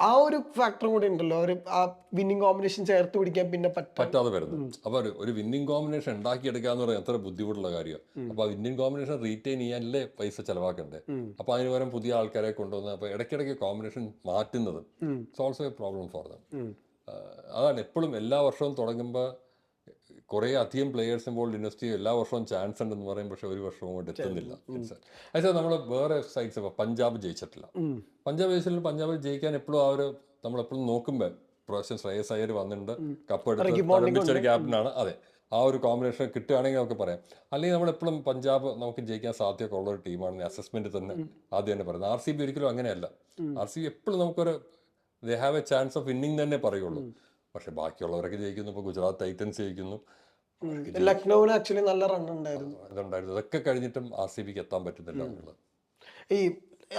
ആ ഒരു ഫാക്ടർ കൂടി ഉണ്ടല്ലോ. ഒരു ആ വിന്നിങ് കോമ്പിനേഷൻ ചേർത്ത് പിടിക്കാൻ പിന്നെ പറ്റും പറ്റാതെ വരുന്നു. അപ്പൊ ഒരു- വിന്നിങ് കോമ്പിനേഷൻ ഉണ്ടാക്കിയെടുക്കുക എന്ന് പറയുന്നത് എത്ര ബുദ്ധിമുട്ടുള്ള കാര്യമാണ് അപ്പൊ ആ വിന്നിംഗ് കോമ്പിനേഷൻ റീറ്റെയിൻ ചെയ്യാനല്ലേ പൈസ ചെലവാക്കണ്ടേ? അപ്പൊ അതിന് പകരം പുതിയ ആൾക്കാരെ കൊണ്ടുവന്ന് അപ്പൊ ഇടയ്ക്കിടയ്ക്ക് കോമ്പിനേഷൻ മാറ്റുന്നത്. It's also a problem for them അതാണ് എപ്പോഴും എല്ലാ വർഷവും തുടങ്ങുമ്പോൾ കുറേ അധികം പ്ലേയേഴ്സ് ഇൻവോൾവ് ഇൻവെസ്റ്റ് ചെയ്യും എല്ലാ വർഷവും ചാൻസ് ഉണ്ടെന്ന് പറയും പക്ഷെ ഒരു വർഷവും അങ്ങോട്ട് എത്തുന്നില്ല. അച്ഛാ നമ്മൾ വേറെ സൈഡ്സ് ഇപ്പോൾ പഞ്ചാബ് ജയിച്ചിട്ടില്ല. പഞ്ചാബ് ജയിച്ചിട്ടില്ല പഞ്ചാബ് ജയിക്കാൻ എപ്പോഴും ആ ഒരു നമ്മളെപ്പോഴും നോക്കുമ്പോൾ പ്രാവശ്യം ശ്രേയസ് അയ്യർ വന്നിട്ടുണ്ട്. കപ്പ് എടുത്ത് ഒരു ക്യാപ്റ്റനാണ് അതെ. ആ ഒരു കോമ്പിനേഷൻ കിട്ടുകയാണെങ്കിൽ നമുക്ക് പറയാം. അല്ലെങ്കിൽ നമ്മൾ എപ്പോഴും പഞ്ചാബ് നമുക്ക് ജയിക്കാൻ സാധ്യത ഉള്ള ഒരു ടീമാണ് അസസ്മെന്റ് തന്നെ ആദ്യം തന്നെ പറയുന്നത്. ആർ സി ബി ഒരിക്കലും അങ്ങനെയല്ല. ആർ സി ബി എപ്പോഴും നമുക്കൊരു they have a chance of winning തന്നെ പറയുള്ളൂ. പക്ഷെ ബാക്കിയുള്ളവരൊക്കെ ജയിക്കുന്നു. ഇപ്പോൾ ഗുജറാത്ത് ടൈറ്റൻസ് ജയിക്കുന്നു. ലക്നൌവിന് ആക്ച്വലി നല്ല റൺ ഉണ്ടായിരുന്നു. ഇതുണ്ടായിരുന്നു. ഇതൊക്കെ കഴിഞ്ഞിട്ടും ആർ സി ബിക്ക് എത്താൻ പറ്റുന്നില്ല എന്നുള്ളത്. ഈ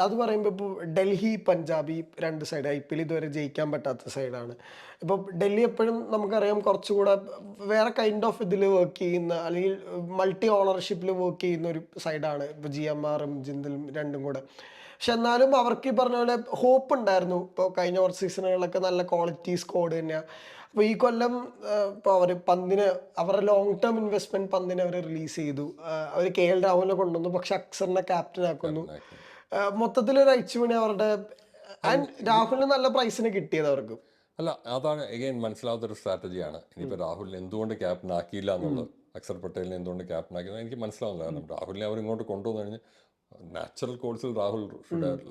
അത് പറയുമ്പോൾ ഇപ്പോൾ ഡൽഹി പഞ്ചാബ് ഈ രണ്ട് സൈഡ് ഐ പി എൽ ഇതുവരെ ജയിക്കാൻ പറ്റാത്ത സൈഡാണ് ഇപ്പോൾ ഡൽഹി എപ്പോഴും നമുക്കറിയാം കുറച്ചുകൂടെ വേറെ കൈൻഡ് ഓഫ് ഇതിൽ വർക്ക് ചെയ്യുന്ന അല്ലെങ്കിൽ മൾട്ടി ഓണർഷിപ്പിൽ വർക്ക് ചെയ്യുന്ന ഒരു സൈഡാണ് ഇപ്പോൾ ജി എം ആറും ജിന്ദലും രണ്ടും കൂടെ. പക്ഷെ എന്നാലും അവർക്ക് ഈ പറഞ്ഞ പോലെ ഹോപ്പ് ഉണ്ടായിരുന്നു. ഇപ്പോൾ കഴിഞ്ഞ കുറച്ച് സീസണുകളിലൊക്കെ നല്ല ക്വാളിറ്റി സ്കോഡ് തന്നെയാണ് അപ്പോൾ ഈ കൊല്ലം ഇപ്പോൾ അവർ പന്തിന് അവരുടെ ലോങ് ടേം ഇൻവെസ്റ്റ്മെന്റ് പന്തിനെ അവർ റിലീസ് ചെയ്തു. അവർ കെ എൽ രാഹുലിനെ കൊണ്ടുവന്നു പക്ഷെ അക്സറിനെ ക്യാപ്റ്റൻ ആക്കുന്നു. മൊത്തത്തിൽ ഒരു അയച്ചുപണി അവരുടെ ആൻഡ് രാഹുലിന് നല്ല പ്രൈസിന് കിട്ടിയത് അവർക്ക്. അല്ല അതാണ് എഗെയിൻ മനസ്സിലാവാത്തൊരു സ്ട്രാറ്റജിയാണ് ഇനിയിപ്പോൾ രാഹുലിനെ എന്തുകൊണ്ട് ക്യാപ്റ്റൻ ആക്കിയില്ല എന്നുള്ളത് അക്സർ പട്ടേലിനെ എന്തുകൊണ്ട് ക്യാപ്റ്റൻ ആക്കിയത് എനിക്ക് മനസ്സിലാവുന്നില്ല. കാരണം രാഹുലിനെ അവർ ഇങ്ങോട്ട് കൊണ്ടുവന്നു കഴിഞ്ഞ് നാച്ചുറൽ കോഴ്സിൽ രാഹുൽ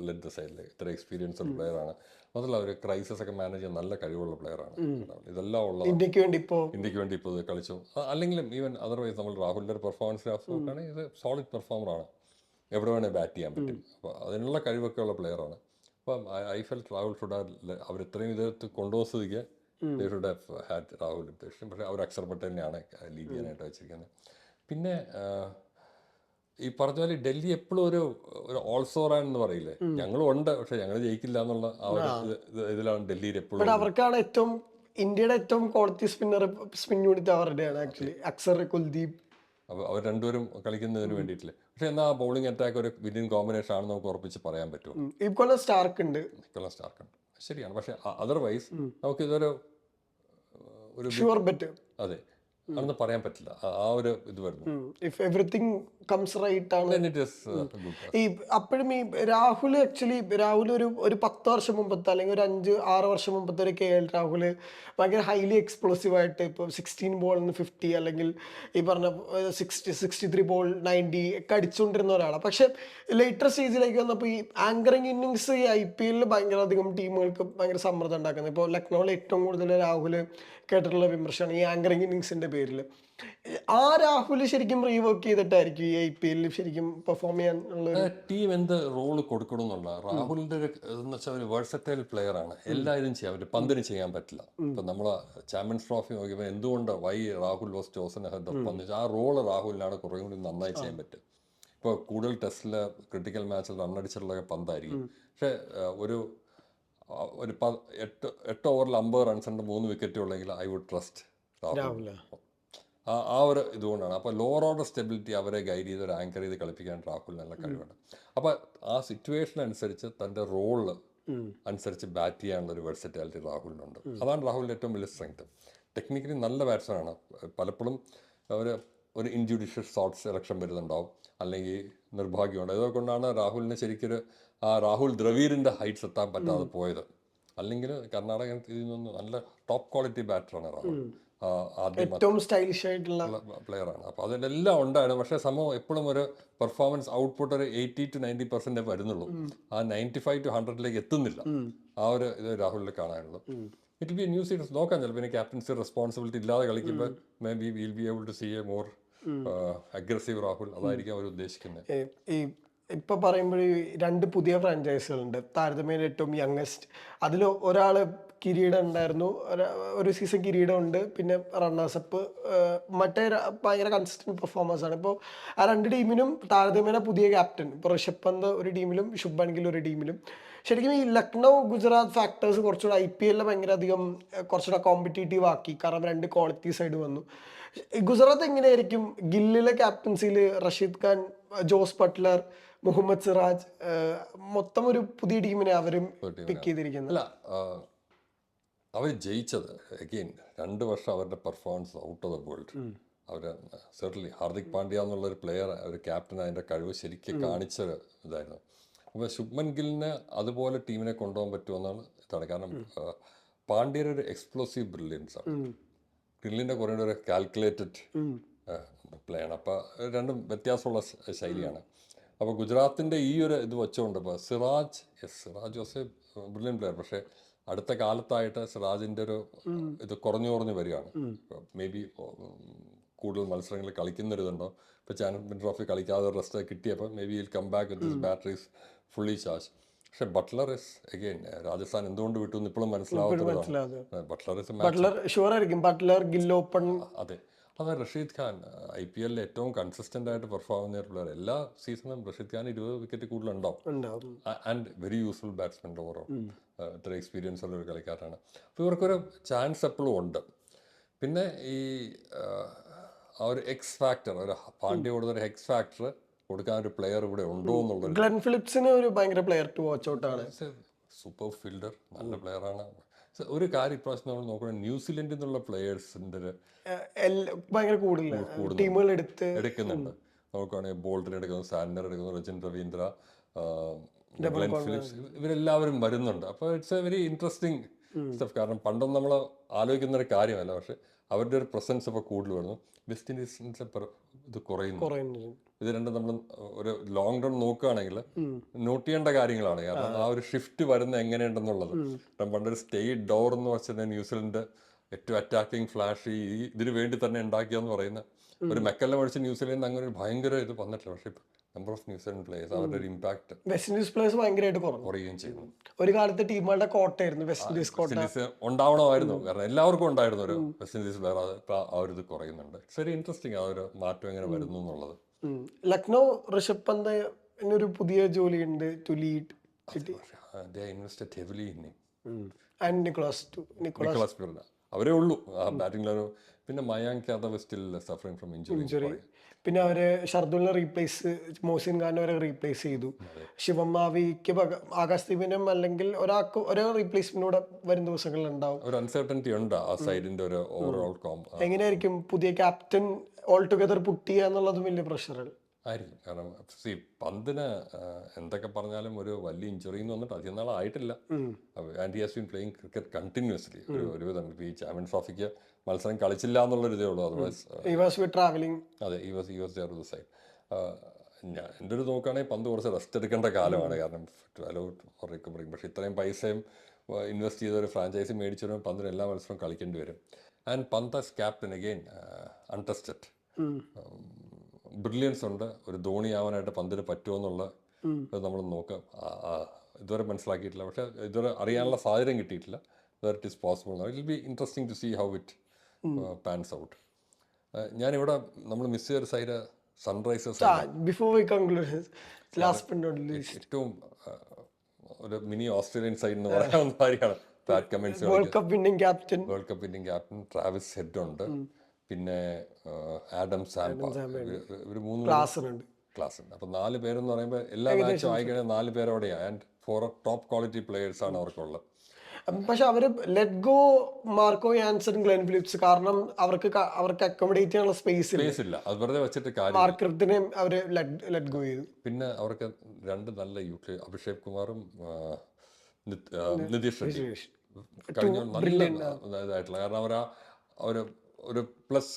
ലെറ്റ് ദ സൈഡിൽ ഇത്ര എക്സ്പീരിയൻസ് ഉള്ള പ്ലെയർ ആണ്. മാത്രമല്ല അവർ ക്രൈസിസ് ഒക്കെ മാനേജ് ചെയ്യാൻ നല്ല കഴിവുള്ള പ്ലെയർ ആണ്. ഇതെല്ലാം ഉള്ള ഇന്ത്യയ്ക്ക് വേണ്ടി ഇപ്പോൾ ഇന്ത്യയ്ക്ക് വേണ്ടി ഇപ്പോൾ കളിച്ചു. അല്ലെങ്കിലും ഈവൻ അതർവൈസ് നമ്മൾ രാഹുലിന്റെ ഒരു പെർഫോമൻസ് നോക്കുകയാണെങ്കിൽ ഇത് സോളിഡ് പെർഫോമറാണ് എവിടെ വേണേൽ ബാറ്റ് ചെയ്യാൻ പറ്റും. അപ്പോൾ അതിനുള്ള കഴിവൊക്കെ ഉള്ള പ്ലെയറാണ് അപ്പം ഐ ഫെൽ രാഹുൽ ഷുഡ് അവർ ഇത്രയും ഇത് കൊണ്ടുപോകുന്ന ദേ ഷുഡ് ഹാഡ് രാഹുൽ പക്ഷേ അവർ അക്ഷർ പട്ടേലിനെയാണ് ലീഡ് ചെയ്യാനായിട്ട് വെച്ചിരിക്കുന്നത്. പിന്നെ ഈ പറഞ്ഞ പോലെ ഡൽഹി എപ്പോഴും ഒരു ഒരു ഓൾസോറാൻ എന്ന് പറയില്ലേ? ഞങ്ങളും ഉണ്ട് പക്ഷെ ഞങ്ങൾ ജയിക്കില്ല എന്നുള്ള ആ ഒരു ഇത് ഇത് ഇതിലാണ് ഡൽഹിയിൽ എപ്പോഴും അവർക്കാണ് ഏറ്റവും ഇന്ത്യയുടെ ഏറ്റവും ക്വാളിറ്റി സ്പിന്നർ സ്പിൻ യൂണിറ്റ് അവരുടെയാണ് ആക്ച്വലി അക്സർ കുൽദീപ്. അപ്പോൾ അവർ രണ്ടുപേരും കളിക്കുന്നതിന് വേണ്ടിയിട്ടില്ലേ? പക്ഷെ എന്നാ ആ ബൗളിംഗ് അറ്റാക്ക് ഒരു വിന്നിൻ കോമ്പിനേഷൻ ആണെന്ന് നമുക്ക് ഉറപ്പിച്ച് പറയാൻ പറ്റുമോ. സ്റ്റാർക്ക് ഉണ്ട്. സ്റ്റാർക്ക് ഉണ്ട്. ശരിയാണ്. പക്ഷെ അതർവൈസ് നമുക്ക് ഇതൊരു ഒരു ഷുവർ ബെറ്റ് അതെ. ആണെന്ന് പറയാൻ പറ്റില്ല. ആ- ഒരു ഇത് വരുന്നു. ഇഫ് എവറിത്തിങ് കംസ് റൈറ്റ് ആണ്. Uh. ഈ അപ്പോഴും ഈ രാഹുൽ ആക്ച്വലി രാഹുൽ ഒരു ഒരു പത്ത് വർഷം മുമ്പത്തെ അല്ലെങ്കിൽ ഒരു അഞ്ച് ആറ് വർഷം മുമ്പത്തെ ഒരു കെ എൽ രാഹുൽ ഭയങ്കര ഹൈലി എക്സ്പ്ലോസീവ് ആയിട്ട് ഇപ്പോൾ സിക്സ്റ്റീൻ ബോളിന് ഫിഫ്റ്റി അല്ലെങ്കിൽ ഈ പറഞ്ഞ sixty sixty three ball ninety ഒക്കെ അടിച്ചുകൊണ്ടിരുന്ന ഒരാളാണ് പക്ഷെ ലേറ്റർ സ്റ്റേജിലേക്ക് വന്നപ്പോൾ ഈ ആങ്കറിങ് ഇന്നിങ്സ് ഈ ഐ പി എല്ലിൽ ഭയങ്കര അധികം ടീമുകൾക്ക് ഭയങ്കര സമ്മർദ്ദം ഉണ്ടാക്കുന്നത്. ഇപ്പോൾ ലക്നൗവിൽ ഏറ്റവും കൂടുതൽ രാഹുൽ കേട്ടിട്ടുള്ള വിമർശനമാണ് ഈ ആങ്കറിംഗ് ഇന്നിങ്സിന്റെ പേരിൽ ആ രാഹുൽ ശരിക്കും റീവർക്ക് ചെയ്തിട്ടായിരിക്കും ഈ ഐ പി എല്ലിൽ ശരിക്കും പെർഫോം ചെയ്യാനുള്ള ടീം എന്ത് റോൾ കൊടുക്കണം എന്നുള്ള രാഹുലിന്റെ എന്ന് വെച്ചാൽ ഒരു വേഴ്സറ്റൈൽ പ്ലെയർ ആണ്. എല്ലാ ഇതും ചെയ്യാൻ പറ്റും പന്തിന് ചെയ്യാൻ പറ്റില്ല. ഇപ്പൊ നമ്മൾ ചാമ്പ്യൻസ് ട്രോഫി നോക്കിയപ്പോൾ എന്തുകൊണ്ട് why Rahul was chosen head of Pant ആ റോൾ രാഹുലിനാണ് കുറേ കൂടി നന്നായി ചെയ്യാൻ പറ്റും. ഇപ്പോൾ കൂടുതൽ ടെസ്റ്റിൽ ക്രിട്ടിക്കൽ മാച്ചിൽ റണ്ണടിച്ചിട്ടുള്ള പന്തായിരിക്കും. പക്ഷെ ഒരു ഒരു പ- എട്ട് എട്ട് ഓവറിൽ അമ്പത് റൺസിന്റെ മൂന്ന് വിക്കറ്റ് ഉള്ളെങ്കിൽ ഐ വുഡ് ട്രസ്റ്റ് രാഹുൽ ആ ആ ഒരു ഇതുകൊണ്ടാണ്. അപ്പോൾ ലോവർ ഓർഡർ സ്റ്റെബിലിറ്റി അവരെ ഗൈഡ് ചെയ്ത് ഒരു ആങ്കർ ചെയ്ത് കളിപ്പിക്കാൻ രാഹുൽ നല്ല കഴിവുണ്ട് അപ്പോൾ ആ സിറ്റുവേഷൻ അനുസരിച്ച് തന്റെ റോൾ അനുസരിച്ച് ബാറ്റ് ചെയ്യാനുള്ള ഒരു വെർസറ്റാലിറ്റി രാഹുലിനുണ്ട്. അതാണ് രാഹുലിന്റെ ഏറ്റവും വലിയ സ്ട്രെങ്ത് ടെക്നിക്കലി നല്ല ബാറ്റ്സ്മാനാണ് പലപ്പോഴും അവർ ഒരു ഇൻജുഡീഷ്യസ് ഷോട്ട് സെലക്ഷൻ വരുന്നുണ്ടാവും. അല്ലെങ്കിൽ നിർഭാഗ്യമുണ്ട്. ഇതൊക്കെ കൊണ്ടാണ് രാഹുലിന് ശരിക്കൊരു ആ രാഹുൽ ദ്രവീറിന്റെ ഹൈറ്റ്സ് എത്താൻ പറ്റാതെ പോയത്. അല്ലെങ്കിൽ കർണാടക ഇതിൽ നിന്ന് നല്ല ടോപ്പ് ക്വാളിറ്റി ബാറ്ററാണ് രാഹുൽ. ഏറ്റവും സ്റ്റൈലിഷ് ആയിട്ടുള്ള പ്ലെയറാണ് അപ്പോൾ അതിലെല്ലാം ഉണ്ടായിരുന്നു. പക്ഷേ സംഭവം എപ്പോഴും ഒരു പെർഫോമൻസ് ഔട്ട്പുട്ട് ഒരു എയ്റ്റി ടു നയന്റി പെർസെന്റേ വരുന്നുള്ളൂ. ആ നയന്റി ഫൈവ് ടു ഹൺഡ്രഡിലേക്ക് എത്തുന്നില്ല ആ ഒരു ഇത് രാഹുലിൽ കാണാനുള്ളൂ. ഇറ്റ് ബി ന്യൂസ് നോക്കാൻ ചിലപ്പോൾ ഇനി ക്യാപ്റ്റൻസി റെസ്പോൺസിബിലിറ്റി ഇല്ലാതെ കളിക്കുമ്പോൾ may be will be able to see a more aggressive Rahul അതായിരിക്കും അവർ ഉദ്ദേശിക്കുന്നത് ഈ ഇപ്പൊ പറയുമ്പോൾ രണ്ട് പുതിയ ഫ്രാഞ്ചൈസികളുണ്ട് താരതമ്യേന ഏറ്റവും യങ്ങസ്റ്റ് അതിൽ ഒരാൾ കിരീടം ഉണ്ടായിരുന്നു. ഒരു സീസൺ കിരീടം ഉണ്ട്. പിന്നെ റണ്ണേഴ്സപ്പ് മറ്റേ ഭയങ്കര കൺസിസ്റ്റന്റ് പെർഫോമൻസ് ആണ്. ഇപ്പോൾ ആ രണ്ട് ടീമിനും താരതമ്യേന പുതിയ ക്യാപ്റ്റൻ ഇപ്പോൾ ഋഷഭ് പന്ത് ഒരു ടീമിലും ശുഭൻ ഗിൽ ഒരു ടീമിലും ശരിക്കും ഈ ലക്നൗ ഗുജറാത്ത് ഫാക്ടേഴ്സ് കുറച്ചുകൂടെ ഐ പി എല്ലിൽ ഭയങ്കര അധികം കുറച്ചുകൂടെ കോമ്പറ്റേറ്റീവ് ആക്കി. കാരണം രണ്ട് ക്വാളിറ്റി സൈഡ് വന്നു. ഗുജറാത്ത് എങ്ങനെയായിരിക്കും? ഗില്ലിലെ ക്യാപ്റ്റൻസിയിൽ റഷീദ് ഖാൻ ജോസ് ബട്ട്ലർ മുഹമ്മദ് സിറാജ് മൊത്തം ഒരു പുതിയ ടീമിനെ അവരും പിക്ക് ചെയ്തിരിക്കുന്നത്. അല്ല അവർ ജയിച്ചത് അഗെയിൻ രണ്ട് വർഷം അവരുടെ performance out of the world our certainly Hardik Pandya എന്നുള്ള ഒരു പ്ലെയർ ഒരു ക്യാപ്റ്റൻ അതിന്റെ കഴിവ് ശരിക്കും കാണിച്ച ഇതായിരുന്നു. അപ്പോൾ ശുഭ്മൻ ഗില്ലിന് അതുപോലെ ടീമിനെ കൊണ്ടുപോകാൻ പറ്റുമെന്നാണ് ഇതാണ്. കാരണം പാണ്ഡ്യർ പാണ്ഡ്യയുടെ ഒരു എക്സ്പ്ലോസീവ് ബ്രില്യൻസ് ആണ്. ഗില്ലിന്റെ കുറേ ഒരു കാൽക്കുലേറ്റഡ് പ്ലേ ആണ് അപ്പോൾ രണ്ടും വ്യത്യാസമുള്ള ശൈലിയാണ്. അപ്പോൾ ഗുജറാത്തിന്റെ ഈ ഒരു ഇത് വെച്ചുകൊണ്ട് ഇപ്പോൾ Siraj yes Siraj Joseph brilliant player പക്ഷേ അടുത്ത കാലത്തായിട്ട് സിറാജിന്റെ ഒരു ഇത് കുറഞ്ഞു കുറഞ്ഞു വരികയാണ്. മേ ബി കൂടുതൽ മത്സരങ്ങളിൽ കളിക്കുന്നൊരിതുണ്ടോ? ഇപ്പോൾ ചാമ്പ്യൻ ട്രോഫി കളിക്കാതെ റെസ്റ്റ് കിട്ടിയപ്പോൾ may be will come back with this batteries fully charge പക്ഷെ ബട്ട്ലർ ഇസ് അഗെയിൻ രാജസ്ഥാൻ എന്തുകൊണ്ട് വിട്ടു എന്ന് ഇപ്പോഴും മനസ്സിലാവും മനസ്സിലാവുന്നത് ബട്ട്ലർ ഇസ് ബട്ട്ലർ ഷുവർ ആയിരിക്കും. ബട്ട്ലർ അതെ. അതെ റഷീദ് ഖാൻ ഐ പി എല്ലിൽ ഏറ്റവും കൺസിസ്റ്റന്റ് ആയിട്ട് പെർഫോം ചെയ്യുന്ന പ്ലെയർ എല്ലാ സീസണും റഷീദ് ഖാൻ ഇരുപത് വിക്കറ്റ് കൂടുതലുണ്ടാവും. ഉണ്ടാവും. And very useful batsman overall ഇത്ര എക്സ്പീരിയൻസ് ഉള്ള ഒരു കളിക്കാരാണ് അപ്പോൾ ഇവർക്കൊരു ചാൻസ് എപ്പോഴും ഉണ്ട്. പിന്നെ ഈ ആ, ഒരു എക്സ് ഫാക്ടർ ഒരു പാണ്ഡ്യ കൊടുത്ത ഒരു എക്സ് ഫാക്ടർ കൊടുക്കാൻ ഒരു പ്ലെയർ ഇവിടെ ഉണ്ടോ എന്നുള്ളത് ഗ്ലെൻ ഫിലിപ്സിന് ഒരു ഭയങ്കര പ്ലെയർ ടു വാച്ച് ഔട്ട് ആണ്. സൂപ്പർ ഫീൽഡർ നല്ല പ്ലെയർ ആണ്. ഒരു കാര്യം ഇപ്രാവശ്യം നമ്മൾ നോക്കണം ന്യൂസിലൻഡിൽ നിന്നുള്ള എല്ല- ഭയങ്കര കൂടുതൽ ടീമുകൾ എടുത്ത് എടുക്കുന്നുണ്ട്. നോക്കുകയാണെങ്കിൽ ബോൾട്ടിന് എടുക്കുന്നു സാൻഡർ എടുക്കുന്നു രജൻ രവീന്ദ്ര ഫിലിപ്സ് ഇവരെല്ലാവരും വരുന്നുണ്ട്. അപ്പോൾ it's a very interesting stuff കാരണം പണ്ടൊന്നും നമ്മൾ ആലോചിക്കുന്ന ഒരു കാര്യമല്ല. പക്ഷെ അവരുടെ ഒരു പ്രസൻസ് ഇപ്പോൾ കൂടുതൽ വരുന്നു. വെസ്റ്റ് ഇൻഡീസിന്റെ ഇത് കുറയുന്നു. ഇത് രണ്ടും നമ്മൾ ഒരു ലോങ് ടേം നോക്കുകയാണെങ്കിൽ നോട്ട് ചെയ്യേണ്ട കാര്യങ്ങളാണ്. കാരണം ആ. ഒരു ഷിഫ്റ്റ് വരുന്ന എങ്ങനെയുണ്ടെന്നുള്ളത്. കാരണം പണ്ടൊരു സ്റ്റേറ്റ് ഡോർ എന്ന് വെച്ചാൽ ന്യൂസിലൻഡ് ഏറ്റവും അറ്റാക്കിംഗ് ഫ്ലാഷ് ഈ ഇതിന് വേണ്ടി തന്നെ ഉണ്ടാക്കിയെന്ന് പറയുന്ന ഒരു മെക്കല്ല പഠിച്ച ന്യൂസിലൻഡ് അങ്ങനെ ഒരു ഭയങ്കര ഇത് വന്നിട്ടില്ല. പക്ഷേ നമ്പർ ഓഫ് ന്യൂസിലൻഡ് പ്ലേയേഴ്സ് അവരുടെ ഒരു ഇമ്പാക്ട് വെസ്റ്റ് ഇൻഡീസ് പ്ലേയേഴ്സ് ഭയങ്കരമായിട്ട് കുറഞ്ഞു. കുറയുകയും ചെയ്യുന്നു ഒരു കാലത്ത് ടീമുകളുടെ കോട്ടയായിരുന്നു വെസ്റ്റ് ഇൻഡീസ് കോട്ട. ഉണ്ടാവണമായിരുന്നു. കാരണം എല്ലാവർക്കും ഉണ്ടായിരുന്നു ഒരു വെസ്റ്റ് ഇൻഡീസ് പ്ലെയർ അത് ഇപ്പൊ ആ ഒരു ഇത് കുറയുന്നുണ്ട്. ഇറ്റ്സ് വെരി ഇൻട്രസ്റ്റിംഗ് ആ ഒരു മാറ്റം എങ്ങനെ വരുന്നു എന്നുള്ളത്. ലക്നൗ ഋഷഭ് പന്ത് ഒരു പുതിയ ജോലിയുണ്ട് to lead city invested heavily in and Nicholas to Nicholas അവരേ ഉള്ളൂ. ആ ലൈനോ പിന്നെ Mayank Yadav still suffering from injury injury പിന്നെ അവർ ഷർദുലിനെ റീപ്ലേസ് മോസിൻ ഖാനെ അവരെ റീപ്ലേസ് ചെയ്തു. ശിവമാവിക്ക് പക- ആകാശ് ദീപിനും അല്ലെങ്കിൽ ഒരാൾക്ക് ഒരേ റീപ്ലേസ്മെന്റിലൂടെ വരും ദിവസങ്ങളിൽ ഉണ്ടാവും. ഒരു അൺസർട്ടനിറ്റി ഉണ്ട് ആ സൈഡിന്റെ ഒരു ഓവറോൾ കോം എങ്ങനെയായിരിക്കും പുതിയ ക്യാപ്റ്റൻ ഓൾ ടുഗദർ പുട്ട് ചെയ്യുക എന്നുള്ളതും വലിയ പ്രഷറാണ് ആയിരിക്കും. കാരണം സി പന്തിന് എന്തൊക്കെ പറഞ്ഞാലും ഒരു വലിയ ഇഞ്ചുറി എന്ന് വന്നിട്ട് അധികം നാളായിട്ടില്ല. And he has been playing cricket continuously ഒരു ഒരുവിധം ഈ ചാമ്പ്യൻ ട്രോഫിക്ക് മത്സരം കളിച്ചില്ല എന്നുള്ളൊരു ഇതേ ഉള്ളൂ. അതർവൈസ് ട്രാവലിംഗ് അതെ ഈ വാസ് ഈ വാസ് ദർ ദ സൈഡ് ഞാൻ എന്റെ ഒരു നോക്കുകയാണെങ്കിൽ പന്ത് കുറച്ച് റെസ്റ്റ് എടുക്കേണ്ട കാലമാണ്. കാരണം അലോ റിക്കവറിങ് പക്ഷെ ഇത്രയും പൈസയും ഇൻവെസ്റ്റ് ചെയ്ത ഒരു ഫ്രാഞ്ചൈസി മേടിച്ചു വരുമ്പോൾ പന്തിന് എല്ലാ മത്സരവും കളിക്കേണ്ടി വരും. ആൻഡ് പന്ത് ക്യാപ്റ്റൻ അഗെയിൻ അൺടെസ്റ്റഡ് ബ്രില്യൻസ് ഉണ്ട്. ഒരു ധോണി ആവാനായിട്ട് പന്തിന് പറ്റുമോ എന്നുള്ള നമ്മൾ നോക്കാം. ഇതുവരെ മനസ്സിലാക്കിയിട്ടില്ല. പക്ഷേ ഇതുവരെ അറിയാനുള്ള സാഹചര്യം കിട്ടിയിട്ടില്ല. That is possible it be interesting to see how it pans out ഞാനിവിടെ നമ്മൾ മിസ് ചെയ്ത side Sunrisers before we conclude last but not least ഏറ്റവും ആ, ഒരു മിനി ഓസ്ട്രേലിയൻ സൈഡ് എന്ന് പറയാവുന്ന കാര്യമാണ്. World cup winning captain world captain Travis Head ഉണ്ട്. പിന്നെ ആ, ആഡം സാംപ ഒരു മൂന്ന് ക്ലാസ് ഉണ്ട്. ക്ലാസ് ഉണ്ട് അപ്പോൾ നാല് പേരെന്ന് പറയുമ്പോൾ എല്ലാ മാച്ചും ആയിക്കഴിഞ്ഞാൽ നാല് പേരോടെയാണ് and four top quality players ആണ് അവർക്കുള്ളത്. പക്ഷെ അവർ let go Marco Jansen Glenn Phillips കാരണം അവർക്ക് അവർക്ക് അക്കോമഡേറ്റ് ചെയ്യാനുള്ള സ്പേസ് ഇല്ല. സ്പേസ് ഇല്ല. അത് വെറുതെ വെച്ചിട്ട് കാര്യം അവർ ലെറ്റ് ഗോ ചെയ്തു. പിന്നെ അവർക്ക് രണ്ട് നല്ല യൂട്യൂബ് അഭിഷേക് കുമാറും ആ, നിത്- നിതീഷ് റെഡ്ഡി. കഴിഞ്ഞ നല്ല ഇതായിട്ടുള്ള കാരണം അവർ ഒരു ഒരു plus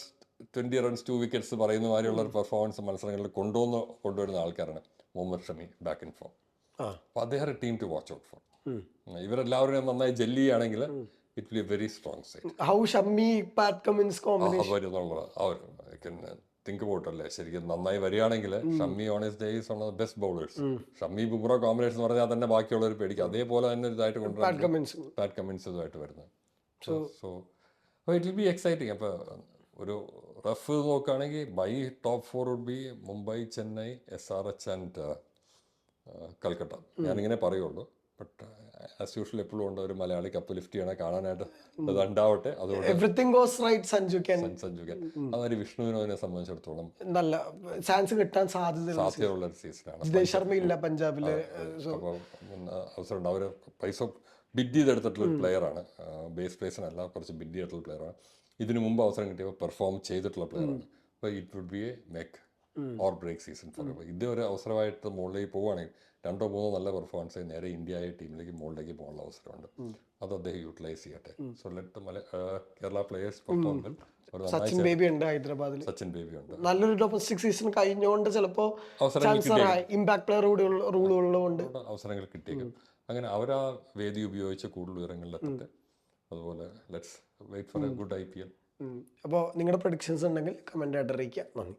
twenty runs two wickets പറയുന്ന മാതിരിയുള്ള ഒരു പെർഫോമൻസ് മത്സരങ്ങളിൽ കൊണ്ടുവന്ന് കൊണ്ടുവരുന്ന ആൾക്കാരാണ് Muhammad Shami back in form അപ്പൊ അപ്പോൾ അദ്ദേഹം team to watch out for ഇവരെല്ലാവരും നന്നായി jelly it will very strong how Shami Pat combination our think about അല്ലേ? ശരിക്കും നന്നായി വരികയാണെങ്കിൽ Shami on is days on best bowlers Shami Bumrah combination എന്ന് പറഞ്ഞാൽ തന്നെ ബാക്കിയുള്ളവർ പേടിക്കും. അതേപോലെ തന്നെ ഇതായിട്ട് കൊണ്ടുവരാൻ പാറ്റ് ഇതുമായിട്ട് വരുന്നത്. So so it will be exciting അപ്പോൾ ഒരു റഫ് നോക്കുകയാണെങ്കിൽ by top four would be Mumbai Chennai S R H and Calcutta ഞാനിങ്ങനെ പറയുള്ളൂ. ബട്ട് ആസ് യൂഷ്വൽ എപ്പോഴും ഉണ്ട് ഒരു മലയാളി കപ്പ് ലിഫ്റ്റ് ചെയ്യണം കാണാനായിട്ട് അത് ഉണ്ടാവട്ടെ. അതുകൊണ്ട് സഞ്ജു സഞ്ജുക്കൻ അതൊരു വിഷ്ണുവിനോനെ സംബന്ധിച്ചിടത്തോളം നല്ല ചാൻസ് കിട്ടാൻ സാധ്യത സാധ്യതയുള്ള ഒരു സീസണാണ് ജിതേഷ് ശർമ്മ ഇല്ല പഞ്ചാബിൽ അവസരം ഉണ്ട്. അവർ പൈസ ബിഡ് ചെയ്തെടുത്തിട്ടുള്ള ഒരു പ്ലെയറാണ് ബേസ് പ്ലേസിനല്ല കുറച്ച് ബിഡ് ചെയ്തിട്ടുള്ള പ്ലെയറാണ് ഇതിനു മുമ്പ് അവസരം കിട്ടിയപ്പോൾ പെർഫോം ചെയ്തിട്ടുള്ള പ്ലെയറാണ് അപ്പോൾ it would be a make or break season for ഇത് ഒരു അവസരമായിട്ട് മുകളിലേക്ക് പോവുകയാണെങ്കിൽ രണ്ടോ മൂന്നോ നല്ല പെർഫോമൻസ് നേരെ ഇന്ത്യ ടീമിലേക്ക് മുകളിലേക്ക് പോകാനുള്ള അവസരമുണ്ട്. അത് അദ്ദേഹം യൂട്ടിലൈസ് ചെയ്യട്ടെ. സോ ലെറ്റ് മല കേരള പ്ലേയേഴ്സ് പെർഫോം സച്ചിൻ ബേബി ഉണ്ട് ഹൈദരാബാദിൽ സച്ചിൻ ബേബി ഉണ്ട്. നല്ലൊരു ഡൊമസ്റ്റിക് സീസൺ കഴിഞ്ഞുകൊണ്ട് ചിലപ്പോൾ ഇമ്പാക്ട് പ്ലെയർ ഉള്ളതുകൊണ്ട്. അവസരങ്ങൾ കിട്ടിയേക്കും. അങ്ങനെ അവരാ വേദി ഉപയോഗിച്ച് കൂടുതൽ ഉയരങ്ങളിലെത്തട്ടെ അതുപോലെ let's wait for a good I P L അപ്പോൾ നിങ്ങളുടെ പ്രൊഡിക്ഷൻസ് ഉണ്ടെങ്കിൽ കമന്റ് ആയിട്ട് അറിയിക്കുക. നന്ദി.